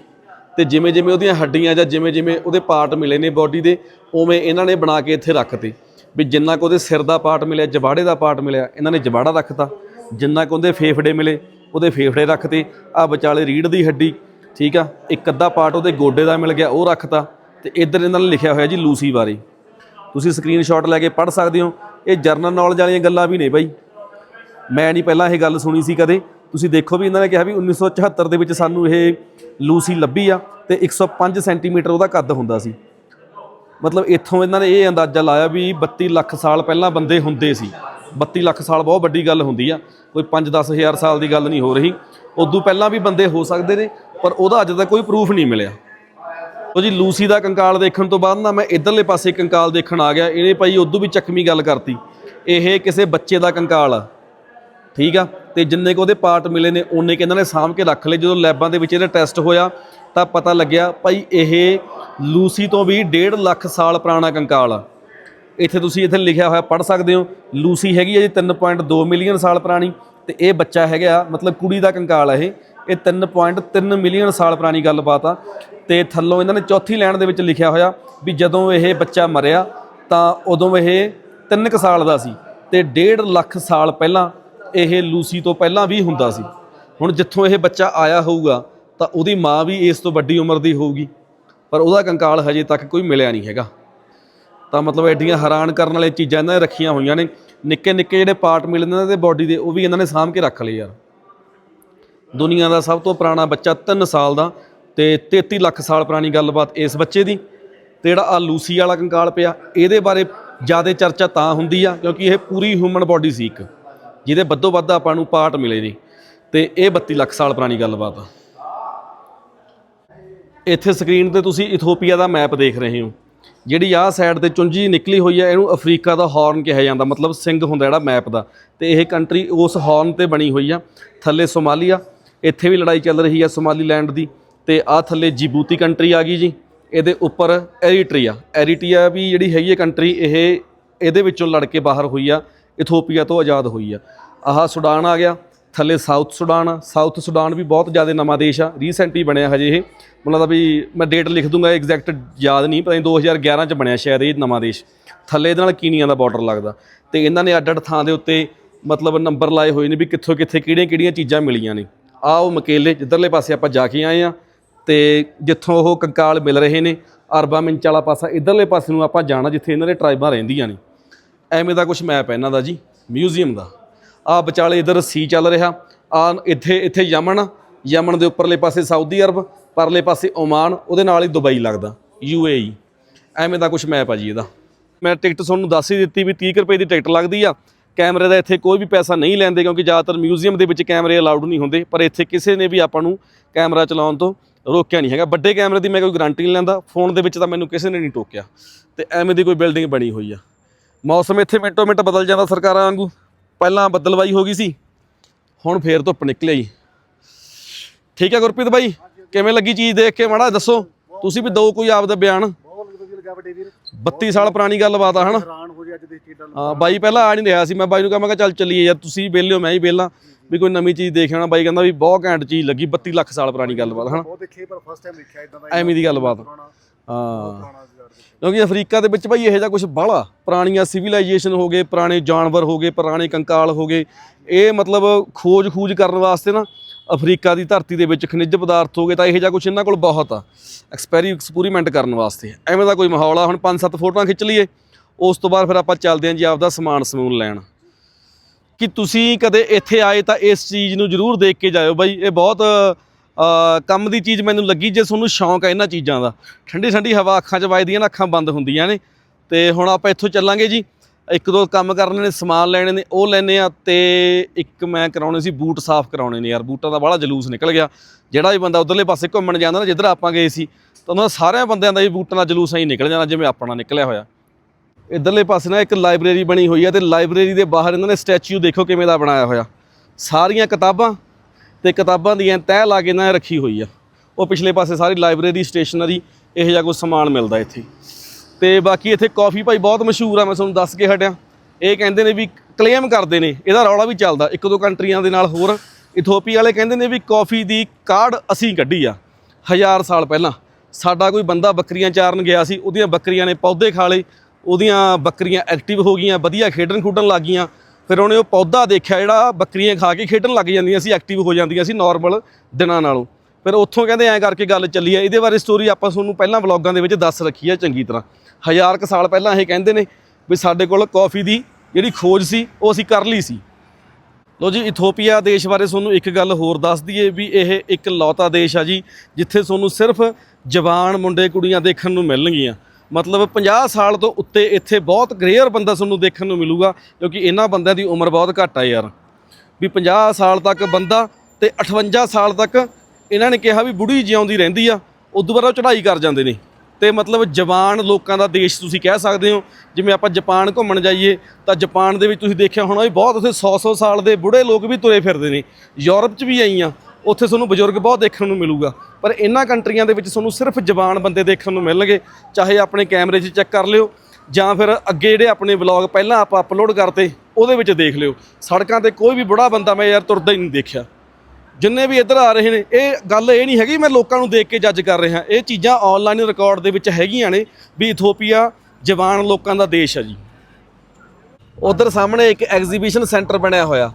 ਤੇ ਜਿਵੇਂ ਜਿਵੇਂ ਉਹਦੀਆਂ ਹੱਡੀਆਂ ਜਾਂ ਜਿਵੇਂ ਜਿਵੇਂ ਉਹਦੇ ਪਾਰਟ ਮਿਲੇ ਨੇ ਬਾਡੀ ਦੇ, ਉਵੇਂ ਇਹਨਾਂ ਨੇ ਬਣਾ ਕੇ ਇੱਥੇ ਰੱਖਤੇ। ਵੀ ਜਿੰਨਾ ਕੁ ਉਹਦੇ ਸਿਰ ਦਾ ਪਾਰਟ ਮਿਲਿਆ, ਜਵਾੜੇ ਦਾ ਪਾਰਟ ਮਿਲਿਆ, ਇਹਨਾਂ ਨੇ ਜਬਾੜਾ ਰੱਖਤਾ। ਜਿੰਨਾ ਕੁ ਉਹਦੇ ਫੇਫੜੇ ਮਿਲੇ, ਉਹਦੇ ਫੇਫੜੇ ਰੱਖਤੇ। ਆ ਵਿਚਾਲੇ ਰੀੜ ਦੀ ਹੱਡੀ, ਠੀਕ ਆ? ਇੱਕ ਅੱਧਾ ਪਾਰਟ ਉਹਦੇ ਗੋਡੇ ਦਾ ਮਿਲ ਗਿਆ, ਉਹ ਰੱਖਤਾ। ਤੇ ਇੱਧਰ ਇਹਨਾਂ ਨੇ ਲਿਖਿਆ ਹੋਇਆ ਜੀ ਲੂਸੀ ਬਾਰੇ। ਤੁਸੀਂ ਸਕਰੀਨਸ਼ਾਟ ਲੈ ਕੇ ਪੜ੍ਹ ਸਕਦੇ ਹੋ। ਇਹ ਜਰਨਲ ਨੌਲੇਜ ਵਾਲੀਆਂ ਗੱਲਾਂ ਵੀ ਨੇ ਬਾਈ। ਮੈਂ ਨਹੀਂ ਪਹਿਲਾਂ ਇਹ ਗੱਲ ਸੁਣੀ ਸੀ ਕਦੇ। ਤੁਸੀਂ ਦੇਖੋ ਵੀ ਇਹਨਾਂ ਨੇ ਕਿਹਾ ਵੀ 1974 ਦੇ ਵਿੱਚ ਸਾਨੂੰ ਇਹ ਲੂਸੀ ਲੱਭੀ ਆ ਤੇ 105 ਸੈਂਟੀਮੀਟਰ ਉਹਦਾ ਕੱਦ ਹੁੰਦਾ ਸੀ। ਮਤਲਬ ਇੱਥੋਂ ਇਹਨਾਂ ਨੇ ਇਹ ਅੰਦਾਜ਼ਾ ਲਾਇਆ ਵੀ 32 ਲੱਖ ਸਾਲ ਪਹਿਲਾਂ ਬੰਦੇ ਹੁੰਦੇ ਸੀ। 32 ਲੱਖ ਸਾਲ ਬਹੁਤ ਵੱਡੀ ਗੱਲ ਹੁੰਦੀ ਆ। ਕੋਈ 5-10 ਹਜ਼ਾਰ ਸਾਲ ਦੀ ਗੱਲ ਨਹੀਂ ਹੋ ਰਹੀ। ਉਦੋਂ ਪਹਿਲਾਂ ਵੀ ਬੰਦੇ ਹੋ ਸਕਦੇ ਨੇ, ਪਰ ਉਹਦਾ ਅੱਜ ਤੱਕ ਕੋਈ ਪ੍ਰੂਫ ਨਹੀਂ ਮਿਲਿਆ। ਉਹ ਜੀ ਲੂਸੀ ਦਾ ਕੰਕਾਲ ਦੇਖਣ ਤੋਂ ਬਾਅਦ ਨਾ ਮੈਂ ਇਧਰਲੇ ਪਾਸੇ ਕੰਕਾਲ ਦੇਖਣ ਆ ਗਿਆ। ਇਹਨੇ ਭਾਈ ਉਦੋਂ ਵੀ ਚੱਕਵੀਂ ਗੱਲ ਕਰਤੀ। ਇਹ ਕਿਸੇ ਬੱਚੇ ਦਾ ਕੰਕਾਲ ਆ। ਠੀਕ ਆ? ਤੇ ਜਿੰਨੇ ਕੁ ਉਹਦੇ ਪਾਰਟ ਮਿਲੇ ਨੇ ਉਹਨੇ ਕਿ ਇਹਨਾਂ ਨੇ ਸਾਂਭ ਕੇ ਰੱਖ ਲਏ। ਜਦੋਂ ਲੈਬਾਂ ਦੇ ਵਿੱਚ ਇਹਦਾ ਟੈਸਟ ਹੋਇਆ, ਤਾਂ ਪਤਾ ਲੱਗਿਆ ਭਾਈ ਇਹ ਲੂਸੀ ਤੋਂ ਵੀ 1.5 ਲੱਖ ਸਾਲ ਪੁਰਾਣਾ ਕੰਕਾਲ ਆ। ਇੱਥੇ ਤੁਸੀਂ ਇੱਥੇ ਲਿਖਿਆ ਹੋਇਆ ਪੜ੍ਹ ਸਕਦੇ ਹੋ, ਲੂਸੀ ਹੈਗੀ ਹੈ ਜੀ 3.2 ਮਿਲੀਅਨ ਸਾਲ ਪੁਰਾਣੀ। ਤੇ ਇਹ ਬੱਚਾ ਹੈਗਾ, ਮਤਲਬ ਕੁੜੀ ਦਾ ਕੰਕਾਲ ਆ ਇਹ। ਇਹ 3.3 ਮਿਲੀਅਨ ਸਾਲ ਪੁਰਾਣੀ ਗੱਲਬਾਤ ਆ। ਤੇ ਥੱਲੋਂ ਇਹਨਾਂ ਨੇ ਚੌਥੀ ਲਾਈਨ ਦੇ ਵਿੱਚ ਲਿਖਿਆ ਹੋਇਆ ਵੀ ਜਦੋਂ ਇਹ ਬੱਚਾ ਮਰਿਆ ਤਾਂ ਉਦੋਂ ਇਹ 3 ਕੁ ਸਾਲ ਦਾ ਸੀ ਤੇ 1.5 ਲੱਖ ਸਾਲ ਪਹਿਲਾਂ ਇਹ ਲੂਸੀ ਤੋਂ ਪਹਿਲਾਂ ਵੀ ਹੁੰਦਾ ਸੀ। ਹੁਣ ਜਿੱਥੋਂ ਇਹ ਬੱਚਾ ਆਇਆ ਹੋਊਗਾ ਤਾਂ ਉਹਦੀ ਮਾਂ ਵੀ ਇਸ ਤੋਂ ਵੱਡੀ ਉਮਰ ਦੀ ਹੋਊਗੀ, ਪਰ ਉਹਦਾ ਕੰਕਾਲ ਹਜੇ ਤੱਕ ਕੋਈ ਮਿਲਿਆ ਨਹੀਂ ਹੈਗਾ। ਤਾਂ ਮਤਲਬ ਐਡੀਆਂ ਹੈਰਾਨ ਕਰਨ ਵਾਲੀਆਂ ਚੀਜ਼ਾਂ ਇਹਨਾਂ ਨੇ ਰੱਖੀਆਂ ਹੋਈਆਂ ਨੇ। ਨਿੱਕੇ ਨਿੱਕੇ ਜਿਹੜੇ ਪਾਰਟ ਮਿਲਦੇ ਨੇ ਇਹਦੇ ਬਾਡੀ ਦੇ, ਉਹ ਵੀ ਇਹਨਾਂ ਨੇ ਸਾਂਭ ਕੇ ਰੱਖ ਲਏ ਯਾਰ। ਦੁਨੀਆ ਦਾ ਸਭ ਤੋਂ ਪੁਰਾਣਾ ਬੱਚਾ 3 ਸਾਲ ਦਾ ਤੇ 33 ਲੱਖ ਸਾਲ ਪੁਰਾਣੀ ਗੱਲਬਾਤ ਇਸ ਬੱਚੇ ਦੀ ਤੇ ਜਿਹੜਾ ਆ ਲੂਸੀ ਵਾਲਾ ਕੰਕਾਲ ਪਿਆ, ਇਹਦੇ ਬਾਰੇ ਜ਼ਿਆਦਾ ਚਰਚਾ ਤਾਂ ਹੁੰਦੀ ਆ, ਕਿਉਂਕਿ ਇਹ ਪੂਰੀ ਹਿਊਮਨ ਬਾਡੀ ਸੀ ਇੱਕ, ਜਿਹਦੇ ਵੱਧੋ ਵੱਧ ਆਪਾਂ ਨੂੰ ਪਾਰਟ ਮਿਲੇ ਨੇ ਤੇ ਇਹ 32 ਲੱਖ ਸਾਲ ਪੁਰਾਣੀ ਗੱਲਬਾਤ ਆ। ਇੱਥੇ ਸਕਰੀਨ ਤੇ ਤੁਸੀਂ ਇਥੋਪੀਆ ਦਾ ਮੈਪ ਦੇਖ ਰਹੇ ਹੋ, ਜਿਹੜੀ ਆਹ ਸਾਈਡ ਤੇ ਚੁੰਝੀ ਨਿਕਲੀ ਹੋਈ ਹੈ ਇਹਨੂੰ ਅਫਰੀਕਾ ਦਾ ਹਾਰਨ ਕਿਹਾ ਜਾਂਦਾ, ਮਤਲਬ ਸਿੰਗ ਹੁੰਦਾ ਜਿਹੜਾ ਮੈਪ ਦਾ, ਤੇ ਇਹ ਕੰਟਰੀ ਉਸ ਹਾਰਨ ਤੇ ਬਣੀ ਹੋਈ ਆ, ਥੱਲੇ ਸੋਮਾਲੀਆ ਇੱਥੇ ਵੀ ਲੜਾਈ ਚੱਲ ਰਹੀ ਆ ਸੋਮਾਲੀਲੈਂਡ ਦੀ ਤੇ ਆਹ ਥੱਲੇ ਜਿਬੂਤੀ ਕੰਟਰੀ ਆ ਗਈ ਜੀ। ਇਹਦੇ ਉੱਪਰ ਐਰੀਟਰੀਆ। ਐਰੀਟਰੀਆ ਵੀ ਜਿਹੜੀ ਹੈਗੀ ਹੈ ਕੰਟਰੀ, ਇਹ ਇਹਦੇ ਵਿੱਚੋਂ ਲੜ ਕੇ ਬਾਹਰ ਹੋਈ ਆ, ਇਥੋਪੀਆ ਤੋਂ ਆਜ਼ਾਦ ਹੋਈ ਆ। ਆਹ ਸੁਡਾਨ ਆ ਗਿਆ, ਥੱਲੇ ਸਾਊਥ ਸੁਡਾਨ ਆ। ਸਾਊਥ ਸੁਡਾਨ ਵੀ ਬਹੁਤ ਜ਼ਿਆਦਾ ਨਵਾਂ ਦੇਸ਼ ਆ ਰੀਸੈਂਟਲੀ ਬਣਿਆ ਹਜੇ ਇਹ। ਮੈਨੂੰ ਲੱਗਦਾ ਵੀ ਮੈਂ ਡੇਟ ਲਿਖ ਦੂੰਗਾ ਐਗਜ਼ੈਕਟ ਯਾਦ ਨਹੀਂ, ਪਤਾ ਨਹੀਂ 2011 ਚ ਬਣਿਆ ਸ਼ਾਇਦ ਇਹ ਨਵਾਂ ਦੇਸ਼। ਥੱਲੇ ਇਹਦੇ ਨਾਲ ਕੀਨੀਆ ਦਾ ਬਾਰਡਰ ਲੱਗਦਾ। ਤੇ ਇਹਨਾਂ ਨੇ ਅੱਡ ਅੱਡ ਥਾਂ ਦੇ ਉੱਤੇ ਮਤਲਬ ਨੰਬਰ ਲਾਏ ਹੋਏ ਨੇ ਵੀ ਕਿੱਥੋਂ ਕਿੱਥੇ ਕਿਹੜੀਆਂ ਕਿਹੜੀਆਂ ਚੀਜ਼ਾਂ ਮਿਲੀਆਂ ਨੇ। ਆਹ ਉਹ ਮਕੇਲੇ ਜਿੱਧਰਲੇ ਪਾਸੇ ਆਪਾਂ ਜਾ ਕੇ ਆਏ ਆ ਤੇ ਜਿੱਥੋਂ ਉਹ ਕੰਕਾਲ ਮਿਲ ਰਹੇ ਨੇ, ਅਰਬਾ ਮਿੰਚ ਵਾਲਾ ਪਾਸਾ ਇਧਰਲੇ ਪਾਸੇ ਨੂੰ ਆਪਾਂ ਜਾਣਾ ਜਿੱਥੇ ਇਹਨਾਂ ਦੇ ਟਰਾਈਬਾਂ ਰਹਿੰਦੀਆਂ ਨੇ। ਐਵੇਂ ਦਾ ਕੁਝ ਮੈਪ ਹੈ ਇਹਨਾਂ ਦਾ ਜੀ ਮਿਊਜ਼ੀਅਮ ਦਾ। ਆ ਵਿਚਾਲੇ ਇਧਰ ਸੀ ਚੱਲ ਰਿਹਾ, ਆ ਇੱਥੇ ਇੱਥੇ ਯਮਨ ਯਮਨ ਦੇ ਉੱਪਰਲੇ ਪਾਸੇ ਸਾਊਦੀ ਅਰਬ, ਪਰਲੇ ਪਾਸੇ ਓਮਾਨ, ਉਹਦੇ ਨਾਲ ਹੀ ਦੁਬਈ ਲੱਗਦਾ ਯੂਏਈ ਐਵੇਂ ਦਾ ਕੁਝ ਮੈਪ ਆ ਜੀ ਇਹਦਾ। ਮੈਂ ਟਿਕਟ ਤੁਹਾਨੂੰ ਦੱਸ ਹੀ ਦਿੱਤੀ ਵੀ 30 ਕੁ ਰੁਪਏ ਦੀ ਟਿਕਟ ਲੱਗਦੀ ਆ ਕੈਮਰੇ ਦਾ ਇੱਥੇ ਕੋਈ ਵੀ ਪੈਸਾ ਨਹੀਂ ਲੈਂਦੇ ਕਿਉਂਕਿ ਜ਼ਿਆਦਾਤਰ ਮਿਊਜ਼ੀਅਮ ਦੇ ਵਿੱਚ ਕੈਮਰੇ ਅਲਾਉਡ ਨਹੀਂ ਹੁੰਦੇ, ਪਰ ਇੱਥੇ ਕਿਸੇ ਨੇ ਵੀ ਆਪਾਂ ਨੂੰ ਕੈਮਰਾ ਚਲਾਉਣ ਤੋਂ ਰੋਕਿਆ ਨਹੀਂ ਹੈਗਾ। ਵੱਡੇ ਕੈਮਰੇ ਦੀ ਮੈਂ ਕੋਈ ਗਾਰੰਟੀ ਨਹੀਂ ਲੈਂਦਾ ਫੋਨ ਦੇ ਵਿੱਚ ਤਾਂ ਮੈਨੂੰ ਕਿਸੇ ਨੇ ਨਹੀਂ ਟੋਕਿਆ। ਤੇ ਐਵੇਂ ਦੀ ਕੋਈ ਬਿਲਡਿੰਗ ਬਣੀ ਹੋਈ ਆ। ਮੌਸਮ ਇੱਥੇ ਮਿੰਟੋ ਮਿੰਟ ਬਦਲ ਜਾਂਦਾ ਸਰਕਾਰਾਂ ਵਾਂਗੂ। ਪਹਿਲਾਂ ਬੱਦਲਵਾਈ ਹੋ ਗਈ ਸੀ, ਹੁਣ ਫੇਰ ਧੁੱਪ ਨਿਕਲੇ ਜੀ। ਠੀਕ ਹੈ ਗੁਰਪ੍ਰੀਤ ਬਾਈ? ਕਿਵੇਂ ਲੱਗੀ ਚੀਜ਼ ਦੇਖ ਕੇ? ਮਾੜਾ ਦੱਸੋ। ਤੁਸੀਂ ਵੀ ਦਿਓ ਕੋਈ ਆਪਦਾ ਬਿਆਨ।
ਬਹੁਤ ਵਧੀਆ ਲੱਗਾ ਵੱਡੇ ਵੀਰ।
32 ਸਾਲ ਪੁਰਾਣੀ ਗੱਲਬਾਤ ਆ ਹਨਾ?
ਹੈਰਾਨ ਹੋ ਜੀ ਅੱਜ ਦੇਖ ਕੇ ਡਲ
ਹਾਂ ਬਾਈ ਪਹਿਲਾਂ ਆ ਨਹੀਂ ਰਿਹਾ ਸੀ ਮੈਂ ਬਾਈ ਨੂੰ ਕਿਹਾ ਮੈਂ ਕਿਹਾ ਚੱਲ ਚੱਲੀਏ ਯਾਰ ਤੁਸੀਂ ਵਿਹਲੇ ਹੋ ਮੈਂ ਹੀ ਵਿਹਲਾ। ਵੀ ਕੋਈ ਨਵੀਂ ਚੀਜ਼ ਦੇਖ ਆਉਣਾ ਬਾਈ ਕਹਿੰਦਾ ਵੀ ਬਹੁਤ ਘੈਂਟ ਚੀਜ਼ ਲੱਗੀ 32 ਲੱਖ ਸਾਲ ਪੁਰਾਣੀ ਗੱਲਬਾਤ ਹਨਾ?
ਬਹੁਤ ਦੇਖੇ ਪਰ ਫਸਟ ਟਾਈਮ ਦੇਖਿਆ ਇਦਾਂ ਦਾ
ਐਵੇਂ ਦੀ ਗੱਲਬਾਤ। ਹਾਂ। ਕਿਉਂਕਿ ਅਫਰੀਕਾ ਦੇ ਵਿੱਚ ਭਾਈ ਇਹੋ ਜਿਹਾ ਕੁਝ ਬਾਹਲਾ ਪੁਰਾਣੀਆਂ ਸਿਵਲਾਈਜੇਸ਼ਨ ਹੋ ਗਏ ਪੁਰਾਣੇ ਜਾਨਵਰ ਹੋ ਗਏ ਪੁਰਾਣੇ ਕੰਕਾਲ ਹੋ ਗਏ ਇਹ ਮਤਲਬ ਖੋਜ ਖੂਜ ਕਰਨ ਵਾਸਤੇ ਨਾ ਅਫਰੀਕਾ ਦੀ ਧਰਤੀ ਦੇ ਵਿੱਚ ਖਣਿਜ ਪਦਾਰਥ ਹੋ ਗਏ ਤਾਂ ਇਹੋ ਜਿਹਾ ਕੁਝ ਇਹਨਾਂ ਕੋਲ ਬਹੁਤ ਆ। ਐਕਸਪੈਰੀ ਐਕਸਪੈਰੀਮੈਂਟ ਕਰਨ ਵਾਸਤੇ ਐਵੇਂ ਦਾ ਕੋਈ ਮਾਹੌਲ ਆ। ਹੁਣ ਪੰਜ ਸੱਤ ਫੋਟੋਆਂ ਖਿੱਚ ਲਈਏ। ਉਸ ਤੋਂ ਬਾਅਦ ਫਿਰ ਆਪਾਂ ਚੱਲਦੇ ਹਾਂ ਜੀ ਆਪਦਾ ਸਮਾਨ ਸਮੂਨ ਲੈਣ। ਕਿ ਤੁਸੀਂ ਕਦੇ ਇੱਥੇ ਆਏ ਤਾਂ ਇਸ ਚੀਜ਼ ਨੂੰ ਜ਼ਰੂਰ ਦੇਖ ਕੇ ਜਾਇਓ ਬਾਈ। ਇਹ ਬਹੁਤ ਕੰਮ ਦੀ ਚੀਜ਼ ਮੈਨੂੰ ਲੱਗੀ ਜੇ ਤੁਹਾਨੂੰ ਸ਼ੌਂਕ ਹੈ ਇਹਨਾਂ ਚੀਜ਼ਾਂ ਦਾ। ਠੰਡੀ ਠੰਡੀ ਹਵਾ ਅੱਖਾਂ 'ਚ ਵੱਜਦੀਆਂ ਨਾ, ਅੱਖਾਂ ਬੰਦ ਹੁੰਦੀਆਂ ਨੇ। ਤੇ ਹੁਣ ਆਪਾਂ ਇੱਥੋਂ ਚੱਲਾਂਗੇ ਜੀ। ਇੱਕ ਦੋ ਕੰਮ ਕਰਨੇ ਨੇ, ਸਮਾਨ ਲੈਣੇ ਨੇ, ਉਹ ਲੈਣੇ ਆ ਤੇ ਇੱਕ ਮੈਂ ਕਰਾਉਣੇ ਸੀ, ਬੂਟ ਸਾਫ਼ ਕਰਾਉਣੇ ਨੇ ਯਾਰ, ਬੂਟਾਂ ਦਾ ਬੜਾ ਜਲੂਸ ਨਿਕਲ ਗਿਆ। ਜਿਹੜਾ ਵੀ ਬੰਦਾ ਉਧਰਲੇ ਪਾਸੇ ਘੁੰਮਣ ਜਾਂਦਾ ਨਾ, ਜਿੱਧਰ ਆਪਾਂ ਗਏ ਸੀ, ਤਾਂ ਉਹਨਾਂ ਸਾਰਿਆਂ ਬੰਦਿਆਂ ਦਾ ਵੀ ਬੂਟਾਂ ਦਾ ਜਲੂਸ ਐਂ ਨਿਕਲ ਜਾਣਾ, ਜਿਵੇਂ ਆਪਣਾ ਨਿਕਲਿਆ ਹੋਇਆ। ਇਧਰਲੇ ਪਾਸੇ ਨਾ ਇੱਕ ਲਾਇਬ੍ਰੇਰੀ ਬਣੀ ਹੋਈ ਹੈ ਤੇ ਲਾਇਬ੍ਰੇਰੀ ਦੇ ਬਾਹਰ ਇਹਨਾਂ ਨੇ ਸਟੈਚੂ ਦੇਖੋ ਕਿਵੇਂ ਦਾ ਬਣਾਇਆ ਹੋਇਆ। ਸਾਰੀਆਂ ਕਿਤਾਬਾਂ ਤੇ ਕਿਤਾਬਾਂ ਦੀਆਂ ਤਹਿ ਲਾ ਕੇ ਇਹਨਾਂ ਨੇ ਰੱਖੀ ਹੋਈ ਆ। ਉਹ ਪਿਛਲੇ ਪਾਸੇ ਸਾਰੀ ਲਾਇਬ੍ਰੇਰੀ, ਸਟੇਸ਼ਨਰੀ, ਇਹੋ ਜਿਹਾ ਕੋਈ ਸਮਾਨ ਮਿਲਦਾ ਇੱਥੇ। ਤੇ ਬਾਕੀ ਇੱਥੇ ਕਾਫੀ ਭਾਈ ਬਹੁਤ ਮਸ਼ਹੂਰ ਆ, ਮੈਂ ਤੁਹਾਨੂੰ ਦੱਸ ਕੇ ਹਟਿਆ। ਇਹ ਕਹਿੰਦੇ ਨੇ ਵੀ ਕਲੇਮ ਕਰਦੇ ਨੇ, ਇਹਦਾ ਰੌਲਾ ਵੀ ਚੱਲਦਾ, ਇੱਕ ਦੋ ਕੰਟਰੀਆਂ ਦੇ ਨਾਲ ਹੋਰ। ਇਥੋਪੀਆ ਵਾਲੇ ਕਹਿੰਦੇ ਨੇ ਵੀ ਕਾਫੀ ਦੀ ਕਾਢ ਅਸੀਂ ਕੱਢੀ ਆ, ਹਜ਼ਾਰ ਸਾਲ ਪਹਿਲਾਂ। ਸਾਡਾ ਕੋਈ ਬੰਦਾ ਬੱਕਰੀਆਂ ਚਾਰਨ ਗਿਆ ਸੀ, ਉਹਦੀਆਂ ਬੱਕਰੀਆਂ ਨੇ ਪੌਦੇ ਖਾ ਲਏ, ਉਹਦੀਆਂ ਬੱਕਰੀਆਂ ਐਕਟਿਵ ਹੋ ਗਈਆਂ, ਵਧੀਆ ਖੇਡਣ ਖੁੱਡਣ ਲੱਗ ਗਈਆਂ। ਫਿਰ ਉਹਨੇ ਉਹ ਪੌਦਾ ਦੇਖਿਆ ਜਿਹੜਾ ਬੱਕਰੀਆਂ ਖਾ ਕੇ ਖੇਡਣ ਲੱਗ ਜਾਂਦੀਆਂ ਸੀ, ਐਕਟਿਵ ਹੋ ਜਾਂਦੀਆਂ ਸੀ ਨਾਰਮਲ ਦਿਨਾਂ ਨਾਲੋਂ। ਫਿਰ ਉੱਥੋਂ ਕਹਿੰਦੇ ਐਂ ਕਰਕੇ ਗੱਲ ਚੱਲੀ ਹੈ ਇਹਦੇ ਬਾਰੇ ਸਟੋਰੀ ਆਪਾਂ ਤੁਹਾਨੂੰ ਪਹਿਲਾਂ ਵਲੌਗਾਂ ਦੇ ਵਿੱਚ ਦੱਸ ਰੱਖੀ ਹੈ ਚੰਗੀ ਤਰ੍ਹਾਂ। ਹਜ਼ਾਰ ਕੁ ਸਾਲ ਪਹਿਲਾਂ ਇਹ ਕਹਿੰਦੇ ਨੇ ਵੀ ਸਾਡੇ ਕੋਲ ਕਾਫੀ ਦੀ ਜਿਹੜੀ ਖੋਜ ਸੀ, ਉਹ ਅਸੀਂ ਕਰ ਲਈ ਸੀ। ਲੋ ਜੀ, ਇਥੋਪੀਆ ਦੇਸ਼ ਬਾਰੇ ਤੁਹਾਨੂੰ ਇੱਕ ਗੱਲ ਹੋਰ ਦੱਸ ਦਈਏ ਵੀ ਇਹ ਇੱਕ ਲੌਤਾ ਦੇਸ਼ ਆ ਜੀ, ਜਿੱਥੇ ਤੁਹਾਨੂੰ ਸਿਰਫ ਜਵਾਨ ਮੁੰਡੇ ਕੁੜੀਆਂ ਦੇਖਣ ਨੂੰ ਮਿਲਣਗੀਆਂ। ਮਤਲਬ 50 ਸਾਲ ਤੋਂ ਉੱਤੇ ਇੱਥੇ ਬਹੁਤ ਗ੍ਰੇਅਰ ਬੰਦਾ ਤੁਹਾਨੂੰ ਦੇਖਣ ਨੂੰ ਮਿਲੂਗਾ, ਕਿਉਂਕਿ ਇਹਨਾਂ ਬੰਦਿਆਂ ਦੀ ਉਮਰ ਬਹੁਤ ਘੱਟ ਆ ਯਾਰ। ਵੀ 50 ਸਾਲ ਤੱਕ ਬੰਦਾ ਤੇ 58 ਸਾਲ ਤੱਕ ਇਹਨਾਂ ਨੇ ਕਿਹਾ ਵੀ ਬੁੜੀ ਜਿਉਂਦੀ ਰਹਿੰਦੀ ਆ, ਉਦੋਂ ਬਾਅਦ ਉਹ ਚੜ੍ਹਾਈ ਕਰ ਜਾਂਦੇ ਨੇ। ਤੇ ਮਤਲਬ ਜਵਾਨ ਲੋਕਾਂ ਦਾ ਦੇਸ਼ ਤੁਸੀਂ ਕਹਿ ਸਕਦੇ ਹੋ। ਜਿਵੇਂ ਆਪਾਂ ਜਾਪਾਨ ਘੁੰਮਣ ਜਾਈਏ, ਤਾਂ ਜਾਪਾਨ ਦੇ ਵਿੱਚ ਤੁਸੀਂ ਦੇਖਿਆ ਹੋਣਾ ਵੀ ਬਹੁਤ ਉੱਥੇ 100-100 ਸਾਲ ਦੇ ਬੁੜੇ ਲੋਕ ਵੀ ਤੁਰੇ ਫਿਰਦੇ ਨੇ। ਯੂਰਪ 'ਚ ਵੀ ਆਈਆਂ ਉੱਥੇ ਤੁਹਾਨੂੰ ਬਜ਼ੁਰਗ ਬਹੁਤ ਦੇਖਣ ਨੂੰ ਮਿਲੂਗਾ। ਪਰ ਇਹਨਾਂ ਕੰਟਰੀਆਂ ਦੇ ਵਿੱਚ ਤੁਹਾਨੂੰ ਸਿਰਫ ਜਵਾਨ ਬੰਦੇ ਦੇਖਣ ਨੂੰ ਮਿਲਣਗੇ, ਚਾਹੇ ਆਪਣੇ ਕੈਮਰੇ 'ਚ ਚੈੱਕ ਕਰ ਲਿਓ, ਜਾਂ ਫਿਰ ਅੱਗੇ ਜਿਹੜੇ ਆਪਣੇ ਵਲੌਗ ਪਹਿਲਾਂ ਆਪਾਂ ਅਪਲੋਡ ਕਰਤੇ, ਉਹਦੇ ਵਿੱਚ ਦੇਖ ਲਿਓ। ਸੜਕਾਂ ਤੇ ਕੋਈ ਵੀ ਬੁੜਾ ਬੰਦਾ ਮੈਂ ਯਾਰ ਤੁਰਦਾ ਹੀ ਨਹੀਂ ਦੇਖਿਆ। ਜਿੰਨੇ ਵੀ ਇੱਧਰ ਆ ਰਹੇ ਨੇ, ਇਹ ਗੱਲ ਇਹ ਨਹੀਂ ਹੈਗੀ ਮੈਂ ਲੋਕਾਂ ਨੂੰ ਦੇਖ ਕੇ ਜੱਜ ਕਰ ਰਿਹਾ। ਇਹ ਚੀਜ਼ਾਂ ਆਨਲਾਈਨ ਰਿਕਾਰਡ ਦੇ ਵਿੱਚ ਹੈਗੀਆਂ ਨੇ ਵੀ ਇਥੋਪੀਆ ਜਵਾਨ ਲੋਕਾਂ ਦਾ ਦੇਸ਼ ਹੈ ਜੀ। ਉਧਰ ਸਾਹਮਣੇ ਇੱਕ ਐਗਜ਼ੀਬਿਸ਼ਨ ਸੈਂਟਰ ਬਣਿਆ ਹੋਇਆ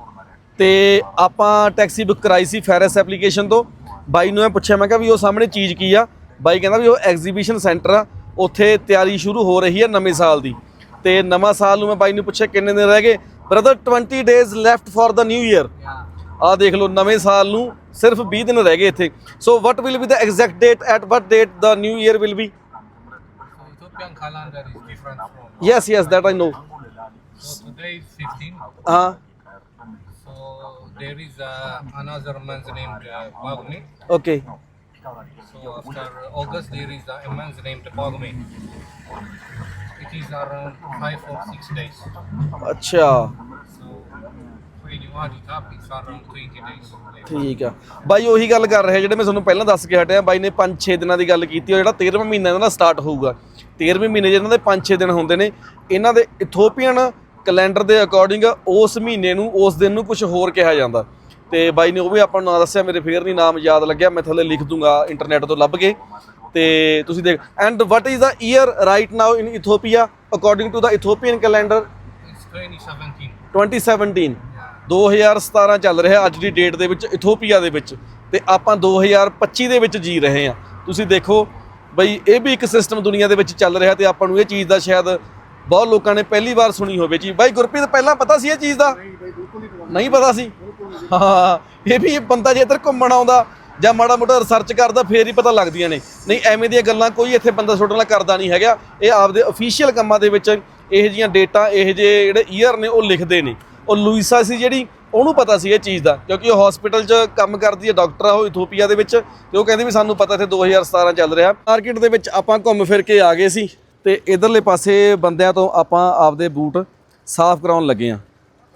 ਤੇ ਆਪਾਂ ਟੈਕਸੀ ਬੁੱਕ ਕਰਾਈ ਸੀ ਫੈਰਸ ਐਪਲੀਕੇਸ਼ਨ ਤੋਂ। ਬਾਈ ਨੂੰ ਮੈਂ ਪੁੱਛਿਆ, ਮੈਂ ਕਿਹਾ ਵੀ ਉਹ ਸਾਹਮਣੇ ਚੀਜ਼ ਕੀ ਆ? ਬਾਈ ਕਹਿੰਦਾ ਵੀ ਉਹ ਐਗਜ਼ੀਬਿਸ਼ਨ ਸੈਂਟਰ ਆ, ਉੱਥੇ ਤਿਆਰੀ ਸ਼ੁਰੂ ਹੋ ਰਹੀ ਹੈ ਨਵੇਂ ਸਾਲ ਦੀ। ਤੇ ਨਵਾਂ ਸਾਲ ਨੂੰ ਮੈਂ ਬਾਈ ਨੂੰ ਪੁੱਛਿਆ ਕਿੰਨੇ ਦਿਨ ਰਹਿ ਗਏ? Brother 20 days left for the new year ਆ ਦੇਖ ਲਓ ਨਵੇਂ ਸਾਲ ਨੂੰ ਸਿਰਫ 20 ਦਿਨ ਰਹਿ ਗਏ ਇੱਥੇ so what will be the exact date at what date the new year will be
So Ethiopian calendar is different from.
Yes yes that I know
So today is 15.
ਹਾਂ
So there is uh, another month named uh, Pagme.
Okay
So after August there is uh, a month named Pagme. It is around five or six days.
ਅੱਛਾ
So when you add it up, it's around 20 days.
ਠੀਕ ਆ। ਬਾਈ ਉਹੀ ਗੱਲ ਕਰ ਰਿਹਾ ਜਿਹੜੇ ਮੈਂ ਤੁਹਾਨੂੰ ਪਹਿਲਾਂ ਦੱਸ ਕੇ ਹਟਿਆ। ਬਾਈ ਨੇ 5-6 ਦਿਨਾਂ ਦੀ ਗੱਲ ਕੀਤੀ ਉਹ ਜਿਹੜਾ 13ਵਾਂ ਮਹੀਨਾ ਇਹਨਾਂ ਦਾ ਸਟਾਰਟ ਹੋਊਗਾ। 13ਵੇਂ ਮਹੀਨੇ ਜਿਹਨਾਂ ਦੇ 5-6 ਦਿਨ ਹੁੰਦੇ ਨੇ ਇਹਨਾਂ ਦੇ ਇਥੋਪੀਅਨ ਕੈਲੰਡਰ ਦੇ ਅਕੋਰਡਿੰਗ ਉਸ ਮਹੀਨੇ ਨੂੰ ਉਸ ਦਿਨ ਨੂੰ ਕੁਝ ਹੋਰ ਕਿਹਾ ਜਾਂਦਾ। ਤੇ ਬਾਈ ਨੇ ਉਹ ਵੀ ਆਪਾਂ ਨੂੰ ਨਾਂ ਦੱਸਿਆ ਮੇਰੇ ਫੇਰ ਨਹੀਂ ਨਾਮ ਯਾਦ ਲੱਗਿਆ ਮੈਂ ਥੱਲੇ ਲਿਖ ਦੂੰਗਾ ਇੰਟਰਨੈਟ ਤੋਂ ਲੱਭ ਕੇ। ਤੇ ਤੁਸੀਂ ਦੇਖ and what is the year right now in Ethiopia according to the Ethiopian calendar
It's 2017.
2017 2017 ਚੱਲ ਰਿਹਾ ਅੱਜ ਦੀ ਡੇਟ ਦੇ ਵਿੱਚ ਇਥੋਪੀਆ ਦੇ ਵਿੱਚ ਤੇ ਆਪਾਂ 2025 ਦੇ ਵਿੱਚ ਜੀ ਰਹੇ ਹਾਂ। ਤੁਸੀਂ ਦੇਖੋ ਬਈ ਇਹ ਵੀ ਇੱਕ ਸਿਸਟਮ ਦੁਨੀਆ ਦੇ ਵਿੱਚ ਚੱਲ ਰਿਹਾ ਤੇ ਆਪਾਂ ਨੂੰ ਇਹ ਚੀਜ਼ ਦਾ ਸ਼ਾਇਦ ਬਹੁਤ ਲੋਕਾਂ ਨੇ ਪਹਿਲੀ ਵਾਰ ਸੁਣੀ ਹੋਵੇ ਜੀ। ਬਾਈ ਗੁਰਪ੍ਰੀਤ ਪਹਿਲਾਂ ਪਤਾ ਸੀ ਇਹ ਚੀਜ਼ ਦਾ?
ਨਹੀਂ ਪਤਾ।
ਸੀ? ਹਾਂ ਇਹ ਵੀ ਬੰਦਾ ਜੇ ਇੱਧਰ ਘੁੰਮਣ ਆਉਂਦਾ ਜਾਂ ਮਾੜਾ ਮੋਟਾ ਰਿਸਰਚ ਕਰਦਾ ਫੇਰ ਹੀ ਪਤਾ ਲੱਗਦੀਆਂ ਨੇ। ਨਹੀਂ ਐਵੇਂ ਦੀਆਂ ਗੱਲਾਂ ਕੋਈ ਇੱਥੇ ਬੰਦਾ ਤੁਹਾਡੇ ਨਾਲ ਕਰਦਾ ਨਹੀਂ ਹੈਗਾ। ਇਹ ਆਪਦੇ ਅਫੀਸ਼ੀਅਲ ਕੰਮਾਂ ਦੇ ਵਿੱਚ ਇਹੋ ਜੀਆਂ ਡੇਟਾ ਇਹੋ ਜਿਹੇ ਜਿਹੜੇ ਈਅਰ ਨੇ ਉਹ ਲਿਖਦੇ ਨੇ। ਉਹ ਲੂਈਸਾ ਸੀ ਜਿਹੜੀ ਉਹਨੂੰ ਪਤਾ ਸੀ ਇਹ ਚੀਜ਼ ਦਾ, ਕਿਉਂਕਿ ਉਹ ਹਸਪੀਟਲ 'ਚ ਕੰਮ ਕਰਦੀ ਹੈ ਡਾਕਟਰ ਆ ਉਹ ਇਥੋਪੀਆ ਦੇ ਵਿੱਚ, ਤੇ ਉਹ ਕਹਿੰਦੀ ਵੀ ਸਾਨੂੰ ਪਤਾ ਇੱਥੇ 2017 ਚੱਲ ਰਿਹਾ। ਮਾਰਕੀਟ ਦੇ ਵਿੱਚ ਆਪਾਂ ਘੁੰਮ ਫਿਰ ਕੇ ਆ ਗਏ ਸੀ, ਤੇ ਇਧਰਲੇ ਪਾਸੇ ਬੰਦਿਆਂ ਤੋਂ ਆਪਾਂ ਆਪਦੇ ਬੂਟ ਸਾਫ਼ ਕਰਾਉਣ ਲੱਗੇ ਆ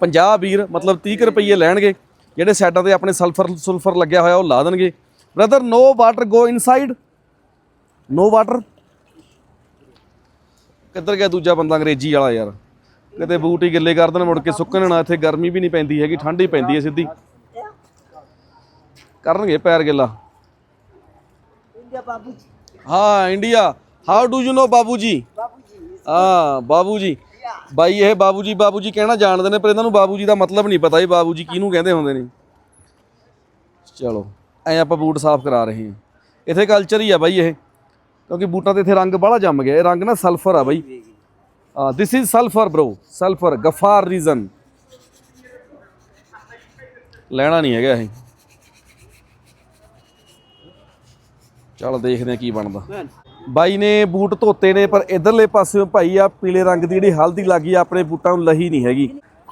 50 ਵੀਰ, ਮਤਲਬ 30 ਕੁ ਰੁਪਏ ਲੈਣਗੇ, ਜਿਹੜੇ ਸਾਈਡਾਂ ਤੇ ਆਪਣੇ ਸਲਫਰ ਸੁਲਫਰ ਲੱਗਿਆ ਹੋਇਆ ਉਹ ਲਾ ਦੇਣਗੇ। Brother no water go inside no water ਕਿੱਧਰ ਗਿਆ ਦੂਜਾ ਬੰਦਾ ਅੰਗਰੇਜ਼ੀ ਵਾਲਾ ਯਾਰ? ਕਿਤੇ ਬੂਟ ਹੀ ਗਿੱਲੇ ਕਰ ਦੇਣ ਮੁੜ ਕੇ ਸੁੱਕਣ ਨਾ ਇੱਥੇ ਗਰਮੀ ਵੀ ਨਹੀਂ ਪੈਂਦੀ ਹੈਗੀ ਠੰਡ ਹੀ ਪੈਂਦੀ ਹੈ ਸਿੱਧੀ। ਕਰਨਗੇ ਪੈਰ ਗਿੱਲਾ। ਹਾਂ India. How do you know ਬਾਬੂ ਜੀ? ਹਾਂ ਬਾਬੂ ਜੀ। ਬਾਈ ਇਹ ਬਾਬੂ ਜੀ ਬਾਬੂ ਜੀ ਕਹਿਣਾ ਜਾਣਦੇ ਨੇ ਪਰ ਇਹਨਾਂ ਨੂੰ ਬਾਬੂ ਜੀ ਦਾ ਮਤਲਬ ਨਹੀਂ ਪਤਾ ਇਹ ਬਾਬੂ ਜੀ ਕਿਹਨੂੰ ਕਹਿੰਦੇ ਹੁੰਦੇ ਨੇ। ਚਲੋ ਐ ਆਪਾਂ ਬੂਟ ਸਾਫ਼ ਕਰਾ ਰਹੇ ਹਾਂ। ਇੱਥੇ ਕਲਚਰ ਹੀ ਆ ਬਾਈ ਇਹ ਕਿਉਂਕਿ ਬੂਟਾਂ ਤੇ ਇੱਥੇ ਰੰਗ ਬੜਾ ਜੰਮ ਗਿਆ ਇਹ ਰੰਗ ਨਾ ਸਲਫਰ ਆ ਬਾਈ। ਹਾਂ this is sulphur bro sulphur Ghaffar reason ਲੈਣਾ ਨਹੀਂ ਹੈਗਾ ਇਹ। ਚਲ ਦੇਖਦੇ ਆ ਕੀ ਬਣਦਾ। ਬਾਈ ਨੇ ਬੂਟ ਧੋਤੇ ਨੇ ਪਰ ਇਧਰਲੇ ਪਾਸਿਓਂ ਭਾਈ ਆ ਪੀਲੇ ਰੰਗ ਦੀ ਜਿਹੜੀ ਹਲਦੀ ਲੱਗੀ ਆ ਆਪਣੇ ਬੂਟਾਂ ਨੂੰ ਲਹੀ ਨਹੀਂ ਹੈਗੀ।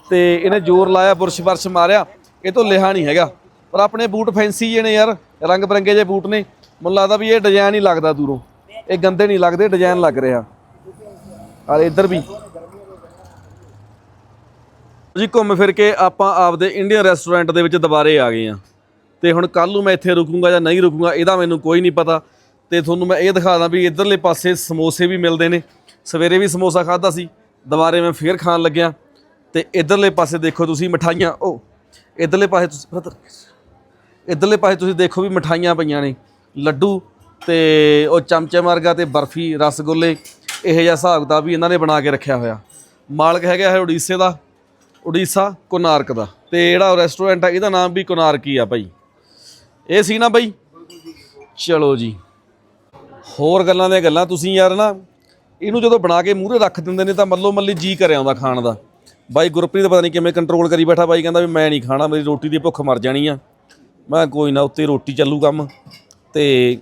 ਤੇ ਇਹਨੇ ਜ਼ੋਰ ਲਾਇਆ ਬੁਰਸ਼ ਬਰਸ਼ ਮਾਰਿਆ। ਇਹ ਤੋਂ ਲਿਹਾ ਨਹੀਂ ਹੈਗਾ। ਪਰ ਆਪਣੇ ਬੂਟ ਫੈਂਸੀ ਜਿਹੇ ਨੇ ਯਾਰ ਰੰਗ ਬਰੰਗੇ ਜਿਹੇ ਬੂਟ ਨੇ। ਮੈਨੂੰ ਲੱਗਦਾ ਵੀ ਇਹ ਡਿਜ਼ਾਈਨ ਹੀ ਲੱਗਦਾ ਦੂਰੋਂ। ਇਹ ਗੰਦੇ ਨਹੀਂ ਲੱਗਦੇ ਡਿਜ਼ਾਈਨ ਲੱਗ ਰਿਹਾ। ਔਰ ਇੱਧਰ ਵੀ। ਜੀ ਘੁੰਮ ਫਿਰ ਕੇ ਆਪਾਂ ਆਪਦੇ ਇੰਡੀਅਨ ਰੈਸਟੋਰੈਂਟ ਦੇ ਵਿੱਚ ਦੁਬਾਰੇ ਆ ਗਏ ਆ ਤੇ ਹੁਣ ਕੱਲ ਨੂੰ ਮੈਂ ਇੱਥੇ ਰੁਕੂੰਗਾ ਜਾਂ ਨਹੀਂ ਰੁਕੂੰਗਾ ਇਹਦਾ ਮੈਨੂੰ ਕੋਈ ਨਹੀਂ ਪਤਾ। ਤੇ ਤੁਹਾਨੂੰ ਮੈਂ ਇਹ ਦਿਖਾ ਦਾਂ ਵੀ ਇਧਰਲੇ ਪਾਸੇ ਸਮੋਸੇ ਵੀ ਮਿਲਦੇ ਨੇ। ਸਵੇਰੇ ਵੀ ਸਮੋਸਾ ਖਾਦਾ ਸੀ ਦੁਬਾਰੇ ਮੈਂ ਫੇਰ ਖਾਣ ਲੱਗਿਆ। ਤੇ ਇਧਰਲੇ ਪਾਸੇ ਦੇਖੋ ਤੁਸੀਂ ਮਠਾਈਆਂ ਉਹ ਇਧਰਲੇ ਪਾਸੇ ਤੁਸੀਂ brother, ਇਧਰਲੇ ਪਾਸੇ ਤੁਸੀਂ ਦੇਖੋ ਵੀ ਮਠਾਈਆਂ ਪਈਆਂ ਨੇ। ਲੱਡੂ ਤੇ ਉਹ ਚਮਚੇ ਮਾਰਗਾ ਤੇ ਬਰਫੀ ਰਸਗੁੱਲੇ। ਇਹ ਜਿਹਾ ਹਿਸਾਬ ਕਿਤਾਬ ਵੀ ਇਹਨਾਂ ਨੇ ਬਣਾ ਕੇ ਰੱਖਿਆ ਹੋਇਆ। ਮਾਲਕ ਹੈਗਾ ਹੈ ਉੜੀਸੇ ਦਾ, ਉੜੀਸਾ ਕੋਨਾਰਕ ਦਾ। ਤੇ ਜਿਹੜਾ ਰੈਸਟੋਰੈਂਟ ਆ, ਇਹਦਾ ਨਾਮ ਵੀ ਕੋਨਾਰਕ ਹੀ ਆ ਭਾਈ। ਇਹ ਸੀ ਨਾ ਬਾਈ ਚਲੋ ਜੀ। ਹੋਰ ਗੱਲਾਂ ਦੀਆਂ ਗੱਲਾਂ, ਤੁਸੀਂ ਯਾਰ ਨਾ, ਇਹਨੂੰ ਜਦੋਂ ਬਣਾ ਕੇ ਮੂਹਰੇ ਰੱਖ ਦਿੰਦੇ ਨੇ ਤਾਂ ਮੱਲੋ ਮੱਲੀ ਜੀ ਕਰਿਆ ਆਉਂਦਾ ਖਾਣ ਦਾ। ਬਾਈ ਗੁਰਪ੍ਰੀਤ ਪਤਾ ਨਹੀਂ ਕਿਵੇਂ ਕੰਟਰੋਲ ਕਰੀ ਬੈਠਾ, ਬਾਈ ਕਹਿੰਦਾ ਵੀ ਮੈਂ ਨਹੀਂ ਖਾਣਾ, ਮੇਰੀ ਰੋਟੀ ਦੀ ਭੁੱਖ ਮਰ ਜਾਣੀ ਆ। ਮੈਂ ਕਿਹਾ ਕੋਈ ਨਾ, ਉੱਤੇ ਰੋਟੀ ਚੱਲੂ ਕੰਮ। ਤੇ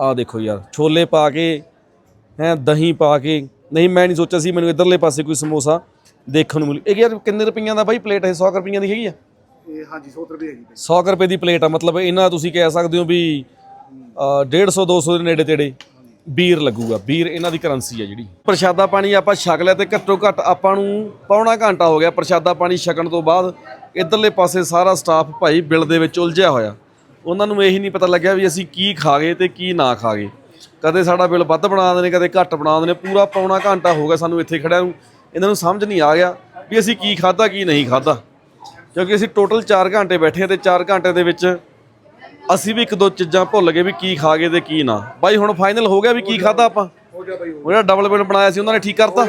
ਆਹ ਦੇਖੋ ਯਾਰ, ਛੋਲੇ ਪਾ ਕੇ ਹੈ ਦਹੀਂ ਪਾ ਕੇ। ਨਹੀਂ ਮੈਂ ਨਹੀਂ ਸੋਚਿਆ ਸੀ ਮੈਨੂੰ ਇਧਰਲੇ ਪਾਸੇ ਕੋਈ ਸਮੋਸਾ ਦੇਖਣ ਨੂੰ ਮਿਲੂ ਇਹ ਯਾਰ ਕਿੰਨੇ ਰੁਪਈਆਂ ਦਾ ਬਾਈ ਪਲੇਟ ਹੈ 100 ਰੁਪਈਆਂ ਦੀ ਹੈਗੀ ਆ?
ਇਹ ਹਾਂਜੀ 100 ਰੁਪਏ ਹੈ ਜੀ
100 ਕੁ ਰੁਪਏ ਦੀ ਪਲੇਟ ਆ ਮਤਲਬ ਇਹਨਾਂ ਤੁਸੀਂ ਕਹਿ ਸਕਦੇ ਹੋ ਵੀ ਅ, 150 200 ਦੇ ਨੇੜੇ ਤੇੜੇ ਬੀਰ ਲੱਗੂਗਾ। ਬੀਰ ਇਹਨਾਂ ਦੀ ਕਰੰਸੀ ਆ ਜਿਹੜੀ। ਪ੍ਰਸ਼ਾਦਾ ਪਾਣੀ ਆਪਾਂ ਛਕ ਲਿਆ ਤੇ ਘੱਟੋ ਘੱਟ ਆਪਾਂ ਨੂੰ ਪੌਣਾ ਘੰਟਾ ਹੋ ਗਿਆ ਪ੍ਰਸ਼ਾਦਾ ਪਾਣੀ ਛਕਣ ਤੋਂ ਬਾਅਦ। ਇਧਰਲੇ ਪਾਸੇ ਸਾਰਾ ਸਟਾਫ ਭਾਈ ਬਿਲ ਦੇ ਵਿੱਚ ਉਲਝਿਆ ਹੋਇਆ। ਉਹਨਾਂ ਨੂੰ ਇਹੀ ਨਹੀਂ ਪਤਾ ਲੱਗਿਆ ਵੀ ਅਸੀਂ ਕੀ ਖਾ ਗਏ ਤੇ ਕੀ ਨਾ ਖਾ ਗਏ ਕਦੇ ਸਾਡਾ ਬਿੱਲ ਵੱਧ ਬਣਾ ਦਿੰਦੇ ਕਦੇ ਘੱਟ ਬਣਾ ਦਿੰਦੇ ਨੇ, ਪੂਰਾ ਪੌਣਾ ਘੰਟਾ ਹੋ ਗਿਆ ਸਾਨੂੰ ਇੱਥੇ ਖੜਿਆਂ ਨੂੰ। ਇਹਨਾਂ ਨੂੰ ਸਮਝ ਨਹੀਂ ਆ ਗਿਆ ਵੀ ਅਸੀਂ ਕੀ ਖਾਦਾ ਕੀ ਨਹੀਂ ਖਾਦਾ ਕਿਉਂਕਿ ਅਸੀਂ ਟੋਟਲ 4 ਘੰਟੇ ਬੈਠੇ ਹਾਂ ਤੇ 4 ਘੰਟੇ ਦੇ ਵਿੱਚ ਅਸੀਂ ਵੀ ਇੱਕ ਦੋ ਚੀਜ਼ਾਂ ਭੁੱਲ ਗਏ ਵੀ ਕੀ ਖਾ ਗਏ ਤੇ ਕੀ ਨਾ। ਬਾਈ, ਹੁਣ ਫਾਈਨਲ ਹੋ ਗਿਆ ਵੀ ਕੀ ਖਾਦਾ ਆਪਾਂ?
ਹੋ ਗਿਆ ਬਾਈ
ਜਿਹੜਾ ਡਬਲ ਬਿੱਲ ਬਣਾਇਆ ਸੀ, ਉਹਨਾਂ ਨੇ ਠੀਕ ਕਰਤਾ?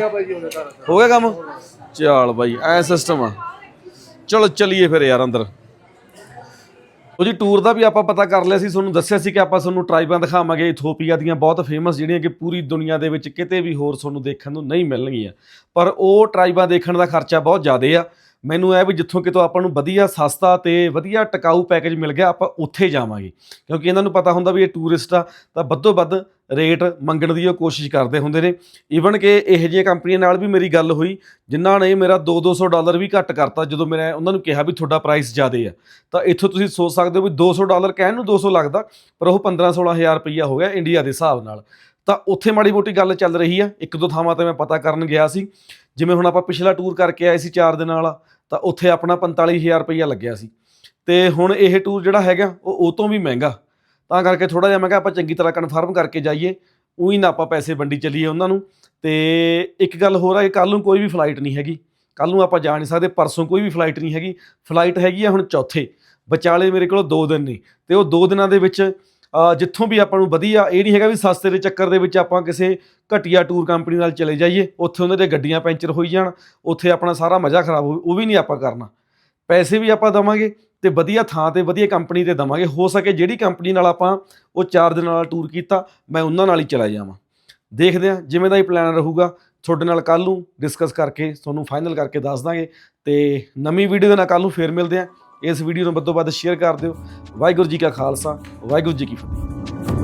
ਹੋ ਗਿਆ
ਕੰਮ? ਚੱਲ ਬਾਈ, ਐ ਸਿਸਟਮ ਆ। ਚਲੋ, ਚਲੀਏ ਫਿਰ ਯਾਰ ਅੰਦਰ। ਉਹ ਜੀ ਟੂਰ ਦਾ ਵੀ ਆਪਾਂ ਪਤਾ ਕਰ ਲਿਆ ਸੀ, ਤੁਹਾਨੂੰ ਦੱਸਿਆ ਸੀ ਕਿ ਆਪਾਂ ਤੁਹਾਨੂੰ ਟਰਾਈਬਾਂ ਦਿਖਾਵਾਂਗੇ ਇਥੋਪੀਆ ਦੀਆਂ ਬਹੁਤ ਫੇਮਸ ਜਿਹੜੀਆਂ ਕਿ ਪੂਰੀ ਦੁਨੀਆ ਦੇ ਵਿੱਚ ਕਿਤੇ ਵੀ ਹੋਰ ਤੁਹਾਨੂੰ ਦੇਖਣ ਨੂੰ ਨਹੀਂ ਮਿਲਣਗੀਆਂ। ਪਰ ਉਹ ਟਰਾਈਬਾਂ ਦੇਖਣ ਦਾ ਖਰਚਾ ਬਹੁਤ ਜ਼ਿਆਦਾ ਆ। ਮੈਨੂੰ ਇਹ ਵੀ ਜਿੱਥੋਂ ਕਿਤੋਂ ਆਪਾਂ ਨੂੰ ਵਧੀਆ ਸਸਤਾ ਤੇ ਵਧੀਆ ਟਿਕਾਊ ਪੈਕੇਜ ਮਿਲ ਗਿਆ, ਆਪਾਂ ਉੱਥੇ ਜਾਵਾਂਗੇ। ਕਿਉਂਕਿ ਇਹਨਾਂ ਨੂੰ ਪਤਾ ਹੁੰਦਾ ਵੀ ਇਹ ਟੂਰਿਸਟ ਆ, ਤਾਂ ਵੱਧੋ ਵੱਧ ਰੇਟ ਮੰਗਣ ਦੀ ਉਹ ਕੋਸ਼ਿਸ਼ ਕਰਦੇ ਹੁੰਦੇ ਨੇ। ਈਵਨ ਕਿ ਇਹੋ ਜਿਹੀਆਂ ਕੰਪਨੀਆਂ ਨਾਲ ਵੀ ਮੇਰੀ ਗੱਲ ਹੋਈ, ਜਿਨ੍ਹਾਂ ਨੇ ਮੇਰਾ 2-200 ਡਾਲਰ ਵੀ ਘੱਟ ਕਰਤਾ, ਜਦੋਂ ਮੈਂ ਉਹਨਾਂ ਨੂੰ ਕਿਹਾ ਵੀ ਤੁਹਾਡਾ ਪ੍ਰਾਈਸ ਜ਼ਿਆਦਾ ਆ। ਤਾਂ ਇੱਥੋਂ ਤੁਸੀਂ ਸੋਚ ਸਕਦੇ ਹੋ ਵੀ 200 ਡਾਲਰ ਕਹਿਣ ਨੂੰ 200 ਲੱਗਦਾ, ਪਰ ਉਹ 15-16000 ਰੁਪਈਆ ਹੋ ਗਿਆ ਇੰਡੀਆ ਦੇ ਹਿਸਾਬ ਨਾਲ। ਤਾਂ ਉੱਥੇ ਮਾੜੀ ਮੋਟੀ ਗੱਲ ਚੱਲ ਰਹੀ ਆ। ਇੱਕ ਦੋ ਥਾਵਾਂ ਤੇ ਮੈਂ ਪਤਾ ਕਰਨ ਗਿਆ ਸੀ। ਜਿਵੇਂ ਹੁਣ ਆਪਾਂ ਪਿਛਲਾ ਟੂਰ ਕਰਕੇ ਆਏ ਸੀ 4 ਦਿਨਾਂ ਵਾਲਾ, ਤਾਂ ਉੱਥੇ ਆਪਣਾ 45000 ਰੁਪਈਆ ਲੱਗਿਆ ਸੀ। ਤੇ ਹੁਣ ਇਹ ਟੂਰ ਜਿਹੜਾ ਹੈਗਾ, ਉਹ ਉਹ ਤੋਂ ਵੀ ਮਹਿੰਗਾ। ਤਾਂ ਕਰਕੇ ਥੋੜਾ ਜਿਹਾ ਮੈਂ ਕਿਹਾ ਆਪਾਂ ਚੰਗੀ ਤਰ੍ਹਾਂ ਕਨਫਰਮ ਕਰਕੇ ਜਾਈਏ। ਉਹੀ ਨਾ ਆਪਾਂ ਪੈਸੇ ਵੰਡੀ ਚੱਲੀਏ ਉਹਨਾਂ ਨੂੰ। ਤੇ ਇੱਕ ਗੱਲ ਹੋਰ ਹੈ ਕਿ ਕੱਲ ਨੂੰ ਕੋਈ ਵੀ ਫਲਾਈਟ ਨਹੀਂ ਹੈਗੀ। ਕੱਲ ਨੂੰ ਆਪਾਂ ਜਾ ਨਹੀਂ ਸਕਦੇ, ਪਰਸੋਂ ਕੋਈ ਵੀ ਫਲਾਈਟ ਨਹੀਂ ਹੈਗੀ। ਫਲਾਈਟ ਹੈਗੀ ਆ ਹੁਣ ਚੌਥੇ। ਵਿਚਾਲੇ ਮੇਰੇ ਕੋਲ 2 ਦਿਨ ਨੇ। ਤੇ ਉਹ 2 ਦਿਨਾਂ ਦੇ ਵਿੱਚ ਜਿੱਥੋਂ ਵੀ ਆਪਾਂ ਨੂੰ ਵਧੀਆ ਇਹ ਨਹੀਂ ਹੈਗਾ ਵੀ ਸਸਤੇ ਦੇ ਚੱਕਰ ਦੇ ਵਿੱਚ ਆਪਾਂ ਕਿਸੇ ਘਟੀਆ ਟੂਰ ਕੰਪਨੀ ਨਾਲ ਚਲੇ ਜਾਈਏ। ਉੱਥੇ ਉਹਨਾਂ ਦੇ ਗੱਡੀਆਂ ਪੈਂਚਰ ਹੋਈ ਜਾਣ। ਉੱਥੇ ਆਪਣਾ ਸਾਰਾ ਮਜ਼ਾ ਖਰਾਬ ਹੋਵੇ ਉਹ ਵੀ ਨਹੀਂ ਆਪਾਂ ਕਰਨਾ। ਪੈਸੇ ਵੀ ਆਪਾਂ ਦਵਾਂਗੇ ਤੇ ਵਧੀਆ ਥਾਂ ਤੇ ਵਧੀਆ ਕੰਪਨੀ ਤੇ ਦਵਾਂਗੇ। ਹੋ ਸਕੇ ਜਿਹੜੀ ਕੰਪਨੀ ਨਾਲ ਆਪਾਂ ਉਹ 4 ਦਿਨਾਂ ਵਾਲਾ ਟੂਰ ਕੀਤਾ, ਮੈਂ ਉਹਨਾਂ ਨਾਲ ਹੀ ਚਲਾ ਜਾਵਾਂ। ਦੇਖਦੇ ਹਾਂ ਜਿਵੇਂ ਦਾ ਹੀ ਪਲਾਨ ਰਹੂਗਾ। ਤੁਹਾਡੇ ਨਾਲ ਕੱਲ ਨੂੰ ਡਿਸਕਸ ਕਰਕੇ ਤੁਹਾਨੂੰ ਫਾਈਨਲ ਕਰਕੇ ਦੱਸ ਦਾਂਗੇ। ਤੇ ਨਵੀਂ ਵੀਡੀਓ ਦੇ ਨਾਲ ਕੱਲ ਨੂੰ ਫੇਰ ਮਿਲਦੇ ਹਾਂ। ਇਸ ਵੀਡੀਓ ਨੂੰ ਵੱਧੋ ਵੱਧ ਸ਼ੇਅਰ ਕਰ ਦਿਓ। ਵਾਹਿਗੁਰੂ ਜੀ ਕਾ ਖਾਲਸਾ, ਵਾਹਿਗੁਰੂ ਜੀ ਕੀ ਫਤਿਹ।